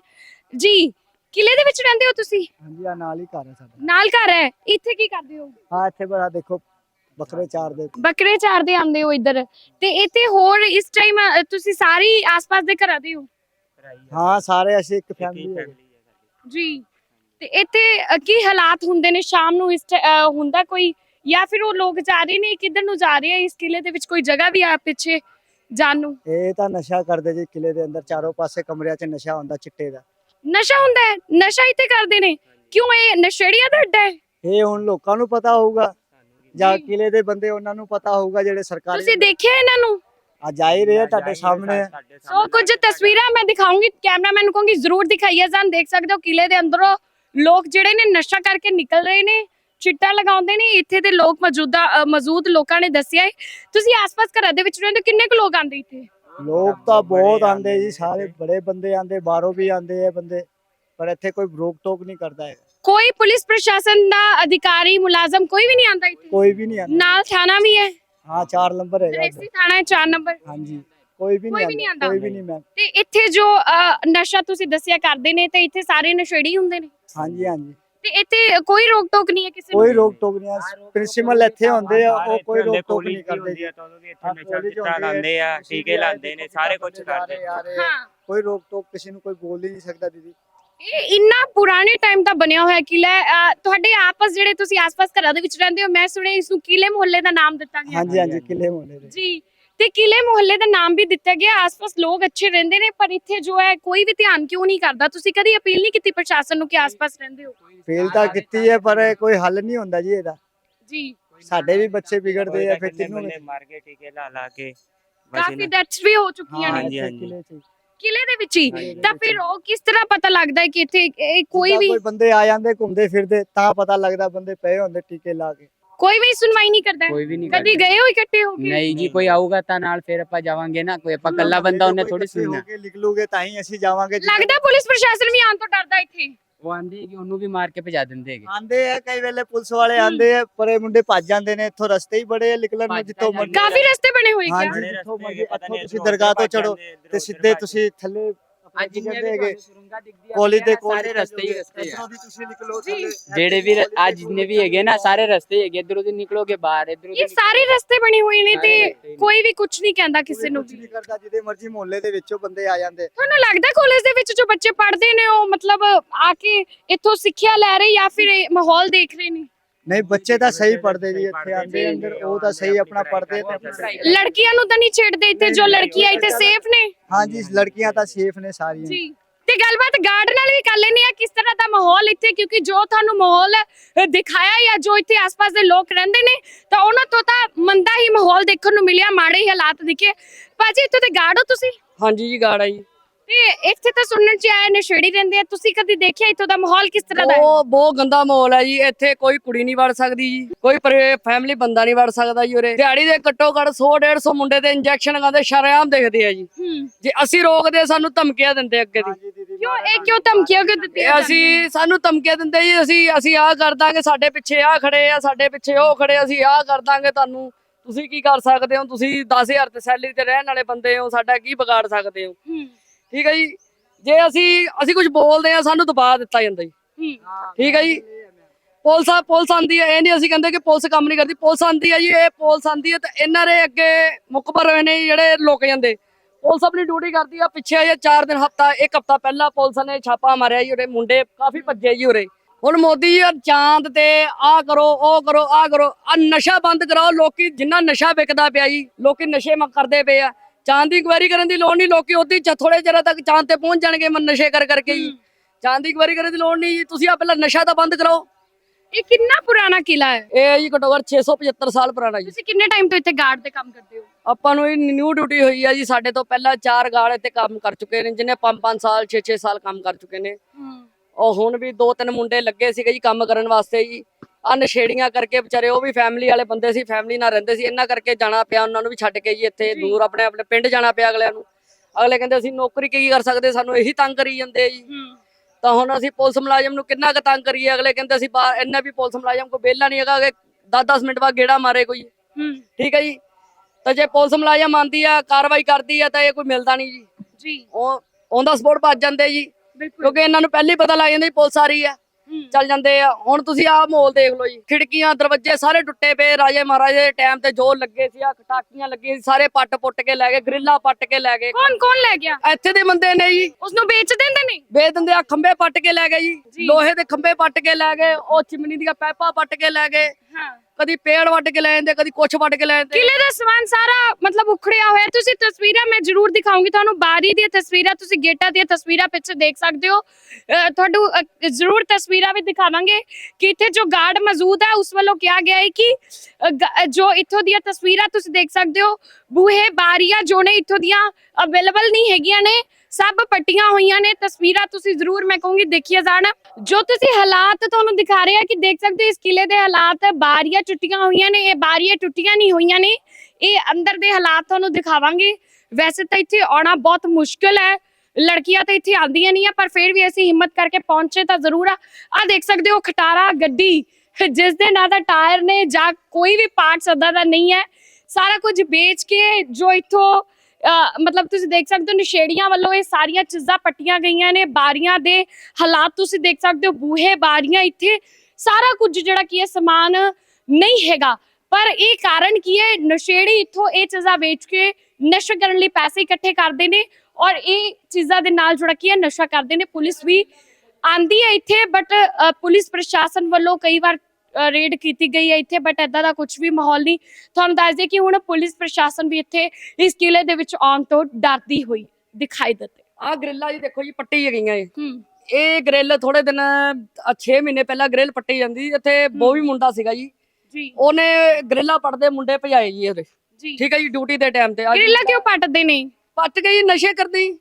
ਜੀ ਕਿਲੇ ਦੇ ਵਿੱਚ ਰਹਿੰਦੇ ਹੋ ਤੁਸੀਂ? ਹਾਂਜੀ ਆ ਨਾਲ ਹੀ ਘਰ ਹੈ ਸਾਡਾ। ਨਾਲ ਘਰ ਹੈ? ਇੱਥੇ ਕੀ ਕਰਦੇ ਹੋ? ਹਾਂ ਇੱਥੇ ਬੜਾ ਦੇਖੋ ਬੱਕਰੇ ਚਾਰ ਦੇ ਬੱਕਰੇ ਚਾਰਦੇ ਆਉਂਦੇ ਹੋ ਇੱਧਰ। ਤੇ ਇੱਥੇ ਹੋਰ ਇਸ ਟਾਈਮ ਤੁਸੀਂ ਸਾਰੀ ਆਸ-ਪਾਸ ਦੇ ਘਰਾਂ ਦੇ ਹੋ? ਹਾਂ ਸਾਰੇ ਅਸੀਂ ਇੱਕ ਫੈਮਿਲੀ ਹੈ ਜੀ। ਤੇ ਇੱਥੇ ਅ, ਕੀ ਹਾਲਾਤ ਹੁੰਦੇ ਨੇ ਸ਼ਾਮ ਨੂੰ ਇਸ ਟ- ਅ, ਹੁੰਦਾ ਕੋਈ? ਜਾਂ ਫਿਰ ਉਹ ਲੋਕ ਜਾ ਰਹੇ ਨੇ ਕਿੱਧਰ ਨੂੰ ਜਾ ਰਹੇ ਆ ਇਸ ਕਿਲੇ ਦੇ ਵਿੱਚ? ਕੋਈ ਜਗ੍ਹਾ ਵੀ ਆ ਪਿੱਛੇ ਜਾਣ ਨੂੰ? ਇਹ ਤਾਂ ਨਸ਼ਾ ਕਰਦੇ ਜੀ ਕਿਲੇ ਦੇ ਅੰਦਰ ਚਾਰੋਂ ਪਾਸੇ ਕਮਰਿਆਂ 'ਚ ਨਸ਼ਾ ਹੁੰਦਾ ਚਿੱਟੇ ਦਾ। ਨਸ਼ਾ ਹੁੰਦਾ ਹੈ? ਨਸ਼ਾ ਇੱਥੇ ਕਰਦੇ ਨੇ। ਕਿਉਂ ਇਹ ਨਸ਼ੇੜੀਆਂ ਦਾ ਅੱਡਾ ਹੈ? ਇਹ ਹੁਣ ਲੋਕਾਂ ਨੂੰ ਪਤਾ ਹੋਊਗਾ। ਜਾਂ ਜੀ। ਕਿਲੇ ਦੇ ਬੰਦੇ ਉਹਨਾਂ ਨੂੰ ਪਤਾ ਹੋਊਗਾ ਜਿਹੜੇ ਸਰਕਾਰੀ ਤੁਸੀਂ ਦੇਖਿਆ ਇਹਨਾਂ ਨੂੰ? ਅੱਜ ਆ ਹੀ ਰਹੇ ਆ ਤੁਹਾਡੇ ਸਾਹਮਣੇ। ਸੋ ਕੁਝ ਤਸਵੀਰਾਂ ਮੈਂ ਦਿਖਾਉਂਗੀ ਕੈਮਰਾਮੈਨ ਨੂੰ ਕਹੂੰਗੀ ਜ਼ਰੂਰ ਦਿਖਾਈਏ ਜਾਨ ਦੇਖ ਸਕਦੇ ਹੋ ਕਿਲੇ ਦੇ ਅੰਦਰੋਂ ਲੋਕ ਜਿਹੜੇ ਨੇ ਨਸ਼ਾ ਕਰਕੇ ਨਿਕਲ ਰਹੇ ਨੇ ਚਿੱਟਾ ਲਗਾਉਂਦੇ ਨੇ ਇੱਥੇ ਦੇ ਲੋਕ ਮੌਜੂਦਾ ਮੌਜੂਦ ਲੋਕਾਂ ਨੇ ਦੱਸਿਆ ਹੈ। ਤੁਸੀਂ ਆਸ-ਪਾਸ ਘਰਾਂ ਦੇ ਵਿੱਚ ਰਹਿੰਦੇ ਹੋ, ਕਿੰਨੇ ਕੁ ਲੋਕ ਆਉਂਦੇ ਇੱਥੇ? ਲੋਕ ਤਾਂ ਬਹੁਤ ਆਂਦੇ ਜੀ ਸਾਰੇ ਬੜੇ ਬੰਦੇ ਆਂਦੇ ਬਾਹਰੋਂ ਵੀ ਆਂਦੇ ਆ ਬੰਦੇ ਪਰ ਇੱਥੇ ਕੋਈ ਰੋਕ ਟੋਕ ਨਹੀਂ ਕਰਦਾ ਹੈ ਕੋਈ ਪੁਲਿਸ ਪ੍ਰਸ਼ਾਸਨ ਦਾ ਅਧਿਕਾਰੀ ਮੁਲਾਜ਼ਮ ਕੋਈ ਵੀ ਨਹੀਂ ਆਉਂਦਾ ਇੱਥੇ? ਕੋਈ ਵੀ ਨਹੀਂ ਆਂਦਾ ਨਾਲ ਥਾਣਾ ਵੀ ਹੈ? ਹਾਂ 4 ਨੰਬਰ ਹੈਗਾ ਰੇਸੀ ਉੱਧਰ। ਥਾਣਾ ਹੈ 4 ਨੰਬਰ। ਹਾਂਜੀ ਕੋਈ ਵੀ ਕੋਈ ਵੀ ਨਹੀਂ ਨਹੀਂ ਆਉਂਦਾ। ਆਂਦਾ ਕੋਈ ਵੀ ਨਹੀਂ ਮੈਮ ਤੇ ਇੱਥੇ ਜੋ ਅ, ਨਸ਼ਾ ਤੁਸੀਂ ਦੱਸਿਆ ਕਰਦੇ ਨੇ ਤੇ ਇੱਥੇ ਸਾਰੇ ਨਸ਼ੇੜੀ ਹੁੰਦੇ ਨੇ? ਹਾਂਜੀ ਹਾਂਜੀ। ਤੇ ਇੱਥੇ ਕੋਈ ਰੋਕ ਟੋਕ ਨਹੀਂ ਹੈ ਕਿਸੇ ਨੂੰ? ਕੋਈ ਰੋਕ ਟੋਕ ਨਹੀਂ ਪ੍ਰਿੰਸੀਪਲ ਇੱਥੇ ਹੁੰਦੇ ਆ ਉਹ ਰੋਕ ਟੋਕ ਨਹੀਂ ਕਰਦੇ। ਇੱਥੇ ਨਸ਼ਾ ਕੀਤਾ ਲਾਉਂਦੇ ਟੀਕੇ ਲਾਉਂਦੇ ਨੇ ਸਾਰੇ ਕੁਝ ਕਰਦੇ। ਹਾਂ। ਕੋਈ ਰੋਕ ਟੋਕ ਕਿਸੇ ਨੂੰ ਕੋਈ ਬੋਲ ਹੀ ਨਹੀਂ ਸਕਦਾ ਦੀਦੀ। ਇਹ ਇੰਨਾ ਪੁਰਾਣੇ ਟਾਈਮ ਦਾ ਬਣਿਆ ਹੋਇਆ ਕਿਲਾ ਹੈ। ਅਹ ਤੁਹਾਡੇ ਆਪਸ ਜਿਹੜੇ ਤੁਸੀਂ ਆਸ-ਪਾਸ ਘਰਾਂ ਦੇ ਵਿੱਚ ਰਹਿੰਦੇ ਹੋ ਮੈਂ ਸੁਣਿਆ ਇਸ ਨੂੰ ਕਿਲੇ ਮੁਹੱਲੇ ਦਾ ਨਾਮ ਦਿੱਤਾ ਗਿਆ। ਹਾਂਜੀ ਹਾਂਜੀ ਕਿਲੇ ਮੋਲੇ ਦੇ। ਜੀ ਤੇ ਕਿਲੇ ਮੁਹੱਲੇ ਦਾ ਨਾਮ ਵੀ ਦਿੱਤਾ ਗਿਆ ਆਸ-ਪਾਸ ਲੋਕ ਅੱਛੇ ਰਹਿੰਦੇ ਨੇ ਪਰ ਇੱਥੇ ਜੋ ਹੈ ਕੋਈ ਵੀ ਧਿਆਨ ਕਿਉਂ ਨਹੀਂ ਕਰਦਾ? ਤੁਸੀਂ ਕਦੀ ਅਪੀਲ ਨਹੀਂ ਕੀਤੀ ਪ੍ਰਸ਼ਾਸਨ ਨੂੰ ਕਿ ਆਸ-ਪਾਸ ਰਹਿੰਦੇ ਹੋ? ਫੇਲ ਤਾਂ ਕੀਤੀ ਹੈ ਪਰ ਇਹ ਕੋਈ ਹੱਲ ਨਹੀਂ ਹੁੰਦਾ ਜੀ ਇਹਦਾ। ਜੀ। ਸਾਡੇ ਵੀ ਬੱਚੇ ਵਿਗੜਦੇ ਆ ਫਿਰ ਕਿੰਨੇ ਮਾਰ ਕੇ ਟੀਕੇ ਲਾ ਲਾ ਕੇ। ਬਸ ਕਾਫੀ ਇਹਨਾਂ- ਡੈਥਸ ਵੀ ਹੋ ਚੁੱਕੀਆਂ ਨੇ। ਹਾਂਜੀ, ਹਾਂਜੀ। ਕਿਲੇ 'ਚ ਹੀ। ਕਿਲੇ ਦੇ ਵਿੱਚ ਹੀ। ਤਾਂ ਫਿਰ ਉਹ ਕਿਸ ਤਰ੍ਹਾਂ ਪਤਾ ਲੱਗਦਾ ਹੈ ਕਿ ਇੱਥੇ ਇਹ ਕੋਈ ਵੀ ਕੋਈ ਬੰਦੇ ਆ ਜਾਂਦੇ ਘੁੰਮਦੇ ਫਿਰਦੇ ਤਾਂ ਪਤਾ ਲੱਗਦਾ ਬੰਦੇ ਪਏ ਹੁੰਦੇ ਟੀਕੇ ਲਾ ਕੇ। ਕੋਈ ਵੀ ਸੁਣਵਾਈ ਨਹੀਂ ਕਰਦਾ? ਕੋਈ ਵੀ ਨਹੀਂ ਕਦੀ ਗਏ ਹੋ ਇਕੱਠੇ ਹੋ ਕੇ? ਨਹੀਂ ਜੀ ਕੋਈ ਆਊਗਾ ਤਾਂ ਨਾਲ ਫਿਰ ਆਪਾਂ ਜਾਵਾਂਗੇ ਨਾ ਕੋਈ ਆਪਾਂ ਕੱਲਾ ਬੰਦਾ ਉਹਨੇ ਥੋੜੀ ਸੁਣਨਾ। ਲਿਖ ਲੂਗੇ ਤਾਂ ਹੀ ਅਸੀਂ ਜਾਵਾਂਗੇ ਲੱਗਦਾ ਪੁਲਿਸ ਪ੍ਰਸ਼ਾਸਨ ਵੀ ਆਉਣ ਤੋਂ ਡਰਦਾ ਇੱਥੇ? ਉਹ ਆਂਦੀ ਹੈ ਕਿ ਉਹਨੂੰ ਵੀ ਮਾਰ ਕੇ ਭਜਾ ਦਿੰਦੇ ਹੈਗੇ। ਆਂਦੇ ਆ ਕਈ ਵੇਲੇ ਪੁਲਿਸ ਵਾਲੇ ਆਂਦੇ ਆ ਪਰ ਇਹ ਮੁੰਡੇ ਭੱਜ ਜਾਂਦੇ ਨੇ ਇੱਥੋਂ ਰਸਤੇ ਹੀ ਬੜੇ ਆ ਨਿਕਲਣ ਨੂੰ ਜਿੱਥੋਂ ਮਰਜ਼ੀ ਕਾਫੀ ਰਸਤੇ ਬਣੇ ਹੋਏ ਹਾਂਜੀ, ਕਿਆ? ਬੜੇ ਜਿੱਥੋਂ ਮਰਜ਼ੀ ਇੱਥੋਂ ਤੁਸੀਂ ਦਰਗਾਹ ਤੋਂ ਚੜੋ ਤੇ ਸਿੱਧੇ ਤੁਸੀਂ ਥੱਲੇ ਅੱਜ ਜਿੰਨੇ ਜਾਂਦੇ ਵੀ ਹੈਗੇ ਤੁਹਾਨੂੰ ਸੁਰੰਗਾਂ ਦਿਖਦੀਆਂ ਕੋਲੀ ਦੇ ਪਈਆਂ ਕੋਲ ਨਾ, ਸਾਰੇ ਰਸਤੇ ਹੀ ਰਸਤੇ ਆ। ਇੱਧਰੋਂ ਦੀ ਤੁਸੀਂ ਨਿਕਲੋ ਜੀ। ਥੱਲੇ ਜਿਹੜੇ ਵੀ ਅੱਜ ਜਿੰਨੇ ਵੀ ਹੈਗੇ ਨਾ ਸਾਰੇ ਰਸਤੇ ਹੈਗੇ ਇਧਰੋਂ ਦੀ ਨਿਕਲੋਗੇ ਬਾਹਰ ਇਧਰੋਂ ਇਹ ਸਾਰੇ ਰਸਤੇ ਬਣੇ ਹੋਏ ਨੇ ਤੇ ਕੋਈ ਵੀ ਕੁਝ ਨਹੀਂ ਕਹਿੰਦਾ ਕਿਸੇ ਨੂੰ ਵੀ। ਨਹੀਂ ਕਰਦਾ ਜਿਹਦੇ ਮਰਜ਼ੀ ਮੁਹੱਲੇ ਦੇ ਵਿੱਚੋਂ ਬੰਦੇ ਆ ਜਾਂਦੇ। ਤੁਹਾਨੂੰ ਲੱਗਦਾ ਕਾਲਜ ਦੇ ਵਿੱਚ ਜੋ ਬੱਚੇ ਪੜ੍ਹਦੇ ਨੇ ਉਹ ਮਤਲਬ ਆ ਕੇ ਇੱਥੋਂ ਸਿੱਖਿਆ ਲੈ ਰਹੇ ਜਾਂ ਫਿਰ ਇਹ ਮਾਹੌਲ ਦੇਖ ਰਹੇ ਨੇ? ਨਹੀਂ ਬੱਚੇ ਤਾਂ ਸਹੀ ਪੜਦੇ ਜੀ ਇੱਥੇ ਆਂਦੇ ਅੰਦਰ ਉਹ ਤਾਂ ਸਹੀ ਆਪਣਾ ਪੜਦੇ ਤੇ ਲੜਕੀਆਂ ਨੂੰ ਤਾਂ ਨਹੀਂ ਛੇੜਦੇ ਇੱਥੇ ਜੋ ਲੜਕੀਆਂ ਇੱਥੇ ਸੇਫ ਨੇ? ਹਾਂਜੀ ਲੜਕੀਆਂ ਤਾਂ ਸੇਫ ਨੇ ਸਾਰੀਆਂ। ਜੀ ਤੇ ਗੱਲਬਾਤ ਗਾਰਡ ਨਾਲ ਵੀ ਕਰ ਲੈਣੀ ਆ ਕਿਸ ਤਰ੍ਹਾਂ ਦਾ ਮਾਹੌਲ ਇੱਥੇ? ਕਿਉਂਕਿ ਜੋ ਤੁਹਾਨੂੰ ਮਾਹੌਲ ਦਿਖਾਇਆ ਜਾਂ ਜੋ ਇੱਥੇ ਆਸ-ਪਾਸ ਦੇ ਲੋਕ ਰਹਿੰਦੇ ਨੇ ਤਾਂ ਉਹਨਾਂ ਤੋਂ ਤਾਂ ਮੰਦਾ ਹੀ ਮਾਹੌਲ ਦੇਖਣ ਨੂੰ ਮਿਲਿਆ ਮਾੜੇ ਹੀ ਹਾਲਾਤ ਦਿਖੇ। ਭਾਜੀ ਇੱਥੇ ਤੇ ਗਾਰਡ ਹੋ ਤੁਸੀਂ? ਹਾਂਜੀ ਜੀ ਗਾੜਾ ਜੀ। ਤੇ ਇੱਥੇ ਤਾਂ ਸੁਣਨ ਚ ਆਇਆ ਨਸ਼ੇੜੀ ਰਹਿੰਦੇ ਆ। ਤੁਸੀਂ ਕਦੀ ਦੇਖਿਆ ਇੱਥੋਂ ਦਾ ਮਾਹੌਲ ਕਿਸ ਤਰ੍ਹਾਂ ਦਾ ਹੈ? ਉਹ ਬਹੁਤ ਗੰਦਾ ਮਾਹੌਲ ਹੈ ਜੀ। ਇੱਥੇ ਕੋਈ ਕੁੜੀ ਨਹੀਂ ਵੜ ਸਕਦੀ ਜੀ। ਕੋਈ ਫੈਮਿਲੀ ਬੰਦਾ ਨਹੀਂ ਵੜ ਸਕਦਾ ਜੀ ਉਰੇ। ਦਿਹਾੜੀ ਦੇ ਘੱਟੋ ਘੱਟ 100 150 ਮੁੰਡੇ ਤੇ ਇੰਜੈਕਸ਼ਨ ਲਗਾਉਂਦੇ ਸ਼ਰੇਆਮ ਦੇਖਦੇ ਆ ਜੀ। ਹੂੰ। ਜੇ ਅਸੀਂ ਰੋਕਦੇ ਸਾਨੂੰ ਧਮਕੀਆਂ ਦਿੰਦੇ ਅੱਗੇ ਦੀ। ਕਿਉਂ ਇਹ ਕਿਉਂ ਧਮਕੀਆਂ ਕਿਉਂ ਦਿੱਤੀਆਂ ਇਹ ਅਸੀਂ ਸਾਨੂੰ ਧਮਕੀਆਂ ਦਿੰਦੇ ਜੀ। ਅਸੀਂ ਅਸੀਂ ਆਹ ਕਰ ਦਾਂਗੇ ਸਾਡੇ ਪਿੱਛੇ ਆਹ ਖੜੇ ਆ ਸਾਡੇ ਪਿੱਛੇ ਉਹ ਖੜੇ ਅਸੀਂ ਆਹ ਕਰ ਦਾਂਗੇ ਤੁਹਾਨੂੰ। ਤੁਸੀਂ ਕੀ ਕਰ ਸਕਦੇ ਹੋ? ਤੁਸੀਂ 10000 ਤੇ ਸੈਲਰੀ ਤੇ ਰਹਿਣ ਵਾਲੇ ਬੰਦੇ ਹੋ। ਸਾਡਾ ਕੀ ਵਿਗਾੜ ਸਕਦੇ ਹੋ? ਹੂੰ। ਠੀਕ ਹੈ ਜੀ? ਜੇ ਅਸੀਂ ਅਸੀਂ ਕੁਝ ਬੋਲਦੇ ਆ ਸਾਨੂੰ ਦਬਾ ਦਿੱਤਾ ਜਾਂਦਾ ਜੀ। ਠੀਕ। ਹੈ ਜੀ? ਪੁਲਿਸ ਆ ਪੁਲਿਸ ਆਂਦੀ ਹੈ ਇਹ ਨਹੀਂ ਅਸੀਂ ਕਹਿੰਦੇ ਕਿ ਪੁਲਿਸ ਕੰਮ ਨਹੀਂ ਕਰਦੀ। ਪੁਲਿਸ ਆਂਦੀ ਹੈ ਜੀ ਇਹ ਪੁਲਿਸ ਆਂਦੀ ਹੈ ਤੇ ਇਹਨਾਂ ਦੇ ਅੱਗੇ ਮੁਕਬਰ ਹੋਏ ਨੇ ਜਿਹੜੇ ਲੁਕ ਜਾਂਦੇ। ਪੁਲਿਸ ਆਪਣੀ ਡਿਊਟੀ ਕਰਦੀ ਆ ਪਿੱਛੇ ਇਹ 4 ਦਿਨ ਹਫਤਾ ਇੱਕ ਹਫਤਾ ਪਹਿਲਾਂ ਪੁਲਿਸ ਨੇ ਛਾਪਾ ਮਾਰਿਆ ਜੀ ਉਰੇ ਮੁੰਡੇ ਕਾਫੀ ਭੱਜੇ ਜੀ ਉਰੇ। ਹੁਣ ਮੋਦੀ ਜੀ ਚਾਂਦ ਤੇ ਆਹ ਕਰੋ ਉਹ ਕਰੋ ਆਹ ਕਰੋ ਆ ਨਸ਼ਾ ਬੰਦ ਕਰਾਓ। ਲੋਕੀ ਜਿੰਨਾ ਨਸ਼ਾ ਵਿਕਦਾ ਪਿਆ ਜੀ ਲੋਕੀ ਨਸ਼ੇ ਮ ਕਰਦੇ ਪਏ ਆ। ਚਾਂਦ ਦੀ ਇਨਕੁਆਇਰੀ ਕਰਨ ਦੀ ਲੋੜ ਨਹੀਂ ਲੋਕੀ ਉਹਦੀ ਥੋੜੇ ਚਿਰ ਤੱਕ ਚਾਂਦ ਤੇ ਪਹੁੰਚ ਜਾਣਗੇ ਮ- ਨਸ਼ੇ ਕਰ ਕਰਕੇ ਜੀ ਚਾਂਦ ਦੀ ਇਨਕੁਆਇਰੀ ਕਰਨ ਦੀ ਲੋੜ ਨਹੀਂ ਜੀ ਤੁਸੀਂ ਆ ਪਹਿਲਾਂ ਨਸ਼ਾ ਤਾਂ ਬੰਦ ਕਰਾਓ। ਇਹ ਕਿੰਨਾ ਪੁਰਾਣਾ ਕਿਲਾ ਹੈ? ਇਹ ਜੀ ਘੱਟੋ ਘੱਟ 675 ਸਾਲ ਪੁਰਾਣਾ ਜੀ। ਤੁਸੀਂ ਕਿੰਨੇ ਟਾਈਮ ਤੋਂ ਇੱਥੇ ਗਾਰਡ ਦੇ ਕੰਮ ਕਰਦੇ ਹੋ? ਆਪਾਂ ਨੂੰ ਇਹ ਨਿਊ ਡਿਊਟੀ ਹੋਈ ਆ ਜੀ ਸਾਡੇ ਤੋਂ ਪਹਿਲਾਂ ਚਾਰ ਗਾਲ ਇੱਥੇ ਕੰਮ ਕਰ ਚੁੱਕੇ ਨੇ ਜਿਹਨੇ 5-5 ਸਾਲ 6-6 ਸਾਲ ਕੰਮ ਕਰ ਚੁੱਕੇ ਨੇ। ਉਹ ਹੁਣ ਵੀ ਦੋ ਤਿੰਨ ਮੁੰਡੇ ਲੱਗੇ ਸੀਗੇ ਜੀ ਕੰਮ ਕਰਨ ਵਾਸਤੇ ਜੀ। ਆ ਨਸ਼ੇੜੀਆਂ ਕਰਕੇ ਵਿਚਾਰੇ ਉਹ ਵੀ ਫੈਮਿਲੀ ਵਾਲੇ ਬੰਦੇ ਸੀ ਫੈਮਿਲੀ ਨਾਲ ਰਹਿੰਦੇ ਸੀ। ਇਹਨਾਂ ਕਰਕੇ ਜਾਣਾ ਪਿਆ ਉਹਨਾਂ ਨੂੰ ਵੀ ਛੱਡ ਕੇ ਜੀ ਇੱਥੇ ਦੂਰ ਆਪਣੇ ਆਪਣੇ ਪਿੰਡ ਜਾਣਾ ਪਿਆ ਅਗਲਿਆਂ ਨੂੰ। ਅਗਲੇ ਕਹਿੰਦੇ ਅਸੀਂ ਨੌਕਰੀ ਕੀ ਕਰ ਸਕਦੇ ਸਾਨੂੰ ਇਹੀ ਤੰਗ ਕਰੀ ਜਾਂਦੇ ਜੀ। ਤਾਂ ਹੁਣ ਅਸੀਂ ਪੁਲਿਸ ਮੁਲਾਜ਼ਮ ਨੂੰ ਕਿੰਨਾ ਕੁ ਤੰਗ ਕਰੀਏ? ਅਗਲੇ ਕਹਿੰਦੇ ਅਸੀਂ ਬਾਹਰ ਇੰਨਾ ਵੀ ਪੁਲਿਸ ਮੁਲਾਜ਼ਮ ਕੋਈ ਵਿਹਲਾ ਨਹੀਂ ਹੈਗਾ ਕਿ 10-10 ਮਿੰਟ ਬਾਅਦ ਗੇੜਾ ਮਾਰੇ ਕੋਈ। ਠੀਕ ਹੈ ਜੀ? ਤਾਂ ਜੇ ਪੁਲਿਸ ਮੁਲਾਜ਼ਮ ਆਂਦੀ ਆ ਕਾਰਵਾਈ ਕਰਦੀ ਆ ਤਾਂ ਇਹ ਕੋਈ ਮਿਲਦਾ ਨਹੀਂ ਜੀ। ਜੀ। ਉਹ ਔਨ ਦਾ ਸਪੋਰਟ ਭੱਜ ਜਾਂਦੇ ਜੀ। ਕਿਉਂਕਿ ਇਹਨਾਂ ਨੂੰ ਪਹਿਲਾਂ ਹੀ ਪਤਾ ਲੱਗ ਜਾਂਦਾ ਪੁਲਿਸ ਆ ਰਹੀ ਆ ਹੂੰ। ਚੱਲ ਜਾਂਦੇ ਆ। ਹੁਣ ਤੁਸੀਂ ਆਹ ਮਾਹੌਲ ਦੇਖ ਲਓ ਜੀ। ਖਿੜਕੀਆਂ ਦਰਵਾਜ਼ੇ ਸਾਰੇ ਟੁੱਟੇ ਪਏ। ਰਾਜੇ ਮਹਾਰਾਜੇ ਦੇ ਟਾਈਮ ਤੇ ਜੋ ਲੱਗੇ ਸੀ ਆ ਖਟਾਕੀਆਂ ਲੱਗੀਆਂ ਸੀ। ਸਾਰੇ ਪੱਟ ਪੁੱਟ ਕੇ ਲੈ ਗਏ ਗ੍ਰਿਲਾਂ ਪੱਟ ਕੇ ਲੈ ਗਏ। ਕੌਣ ਕੌਣ ਲੈ ਗਿਆ? ਇੱਥੇ ਦੇ ਬੰਦੇ ਨੇ ਜੀ। ਉਸ ਨੂੰ ਵੇਚ ਦਿੰਦੇ ਨੇ? ਵੇਚ ਦਿੰਦੇ ਆ ਖੰਭੇ ਪੱਟ ਕੇ ਲੈ ਗਏ ਜੀ। ਲੋਹੇ ਦੇ ਖੰਭੇ ਪੱਟ ਕੇ ਲੈ ਗਏ। ਉਹ ਚਿਮਨੀ ਦੀਆਂ ਪਾਈਪਾਂ ਪੱਟ ਕੇ ਲੈ ਗਏ। ਹਾਂ। ਕਦੀ ਪੇੜ ਵੱਢ ਕੇ ਲੈ ਜਾਂਦੇ ਕਦੀ ਕੁਛ ਵੱਢ ਕੇ ਲੈ ਜਾਂਦੇ। ਕਿਲੇ ਦਾ ਸਮਾਨ ਸਾਰਾ ਮਤਲਬ ਉਖੜਿਆ ਹੋਇਆ। ਤੁਸੀਂ ਤਸਵੀਰਾਂ ਮੈਂ ਜ਼ਰੂਰ ਦਿਖਾਉਂਗੀ। ਤੁਹਾਨੂੰ ਬਾਰੀ ਦੀਆਂ ਤਸਵੀਰਾਂ ਤੁਸੀਂ ਗੇਟਾਂ ਦੀਆਂ ਤਸਵੀਰਾਂ ਪਿੱਛੇ ਦੇਖ ਸਕਦੇ ਹੋ। ਅਹ ਤੁਹਾਨੂੰ ਅਹ, ਜ਼ਰੂਰ ਤਸਵੀਰਾਂ ਵੀ ਦਿਖਾਵਾਂਗੇ ਕਿ ਇੱਥੇ ਜੋ ਗਾਰਡ ਮੌਜੂਦ ਹੈ ਉਸ ਵੱਲੋਂ ਕਿਹਾ ਗਿਆ ਹੈ ਕਿ ਅਹ, ਗ- ਅਹ, ਜੋ ਇੱਥੋਂ ਦੀਆਂ ਤਸਵੀਰਾਂ ਤੁਸੀਂ ਦੇਖ ਸਕਦੇ ਹੋ ਬੂਹੇ ਬਾਰੀਆਂ ਜੋ ਨੇ ਇੱਥੋਂ ਦੀਆਂ ਅਵੇਲੇਬਲ ਨਹੀਂ ਹੈਗੀਆਂ ਨੇ। ਸਭ ਪੱਟੀਆਂ ਹੋਈਆਂ ਨੇ, ਤਸਵੀਰਾਂ ਤੁਸੀਂ ਜ਼ਰੂਰ ਮੈਂ ਕਹੂੰਗੀ ਦੇਖੀਏ ਜਾਣ। ਜੋ ਤੁਸੀਂ ਹਾਲਾਤ ਤੁਹਾਨੂੰ ਦਿਖਾ ਰਹੇ ਆ ਕਿ ਦੇਖ ਸਕਦੇ ਹੋ ਇਸ ਕਿਲੇ ਦੇ ਹਾਲਾਤ ਬਾਰੀਆਂ ਟੁੱਟੀਆਂ ਹੋਈਆਂ ਨੇ, ਇਹ ਬਾਰੀਆਂ ਟੁੱਟੀਆਂ ਨਹੀਂ ਹੋਈਆਂ ਨੇ। ਇਹ ਅੰਦਰ ਦੇ ਹਾਲਾਤ ਤੁਹਾਨੂੰ ਦਿਖਾਵਾਂਗੇ। ਵੈਸੇ ਤਾਂ ਇੱਥੇ ਆਉਣਾ ਬਹੁਤ ਮੁਸ਼ਕਲ ਹੈ। ਲੜਕੀਆਂ ਤਾਂ ਇੱਥੇ ਆਉਂਦੀਆਂ ਨਹੀਂ ਆ, ਪਰ ਫਿਰ ਵੀ ਅਸੀਂ ਹਿੰਮਤ ਕਰਕੇ ਪਹੁੰਚੇ ਤਾਂ ਜ਼ਰੂਰ ਆ। ਆ ਦੇਖ ਸਕਦੇ ਹੋ ਖਟਾਰਾ, ਗੱਡੀ, ਜਿਸ ਦੇ ਨਾ ਦਾ ਟਾਇਰ ਨੇ ਜਾਂ ਕੋਈ ਵੀ ਪਾਰਟਸ ਅਦਾ ਦਾ ਨਹੀਂ ਹੈ। ਸਾਰਾ ਕੁਝ ਵੇਚ ਕੇ ਜੋ ਇੱਥੋਂ ਮਤਲਬ ਤੁਸੀਂ ਦੇਖ ਸਕਦੇ ਹੋ ਨਸ਼ੇੜੀਆਂ ਵੱਲੋਂ ਇਹ ਸਾਰੀਆਂ ਚੀਜ਼ਾਂ ਪੱਟੀਆਂ ਗਈਆਂ ਨੇ, ਬਾਰੀਆਂ ਦੇ ਹਾਲਾਤ ਤੁਸੀਂ ਦੇਖ ਸਕਦੇ ਹੋ, ਬੂਹੇ, ਬਾਰੀਆਂ, ਇੱਥੇ ਸਾਰਾ ਕੁਝ ਜਿਹੜਾ ਕੀ ਹੈ ਸਮਾਨ ਨਹੀਂ ਹੈਗਾ। ਪਰ ਇਹ ਕਾਰਨ ਕੀ ਹੈ? ਨਸ਼ੇੜੀ ਇੱਥੋਂ ਇਹ ਚੀਜ਼ਾਂ ਵੇਚ ਕੇ ਨਸ਼ਾ ਕਰਨ ਲਈ ਪੈਸੇ ਇਕੱਠੇ ਕਰਦੇ ਨੇ ਔਰ ਇਹ ਚੀਜ਼ਾਂ ਦੇ ਨਾਲ ਜੁੜਾ ਕੀ ਹੈ ਨਸ਼ਾ ਕਰਦੇ ਨੇ। ਪੁਲਿਸ ਵੀ ਆਂਦੀ ਹੈ ਇੱਥੇ ਬਟ ਪੁਲਿਸ ਪ੍ਰਸ਼ਾਸਨ ਵੱਲੋਂ ਕਈ ਵਾਰ ਰੇਡ ਕੀਤੀ ਗਈ ਹੈ ਇੱਥੇ ਬਟ ਐਦਾਂ ਦਾ ਕੁਝ ਵੀ ਮਾਹੌਲ ਨਹੀਂ। ਤੁਹਾਨੂੰ ਦੱਸ ਦਈਏ ਕਿ ਹੁਣ ਪੁਲਿਸ ਪ੍ਰਸ਼ਾਸਨ ਵੀ ਇੱਥੇ ਇਸ ਕਿਲੇ ਦੇ ਵਿੱਚ ਆਉਣ ਤੋਂ ਡਰਦੀ ਹੋਈ ਦਿਖਾਈ ਦਿੱਤੇ। ਆਹ ਗ੍ਰਿਲਾਂ ਜੀ ਦੇਖੋ ਜੀ ਪੱਟੀ ਗਈਆਂ ਇਹ। ਹੂੰ। ਇਹ ਗ੍ਰਿਲ ਥੋੜੇ ਦਿਨ 6 ਮਹੀਨੇ ਪਹਿਲਾਂ ਗ੍ਰਿਲ ਪੱਟੀ ਜਾਂਦੀ। ਇੱਥੇ ਬੋਵੀ ਮੁੰਡਾ ਸੀਗਾ ਜੀ। ਜੀ। ਉਹਨੇ ਗ੍ਰਿਲਾਂ ਪੱਟਦੇ ਮੁੰਡੇ ਭਜਾਏ ਜੀ ਉਹਦੇ। ਠੀਕ ਹੈ ਜੀ ਡਿਊਟੀ ਦੇ ਟਾਈਮ ਤੇ। ਗਰਿੱਲਾ ਕਿਉਂ ਪੱਟਦੇ ਨੇ? ਪੱਟ ਗਈ ਨਸ਼ੇ ਕਰਦੀ।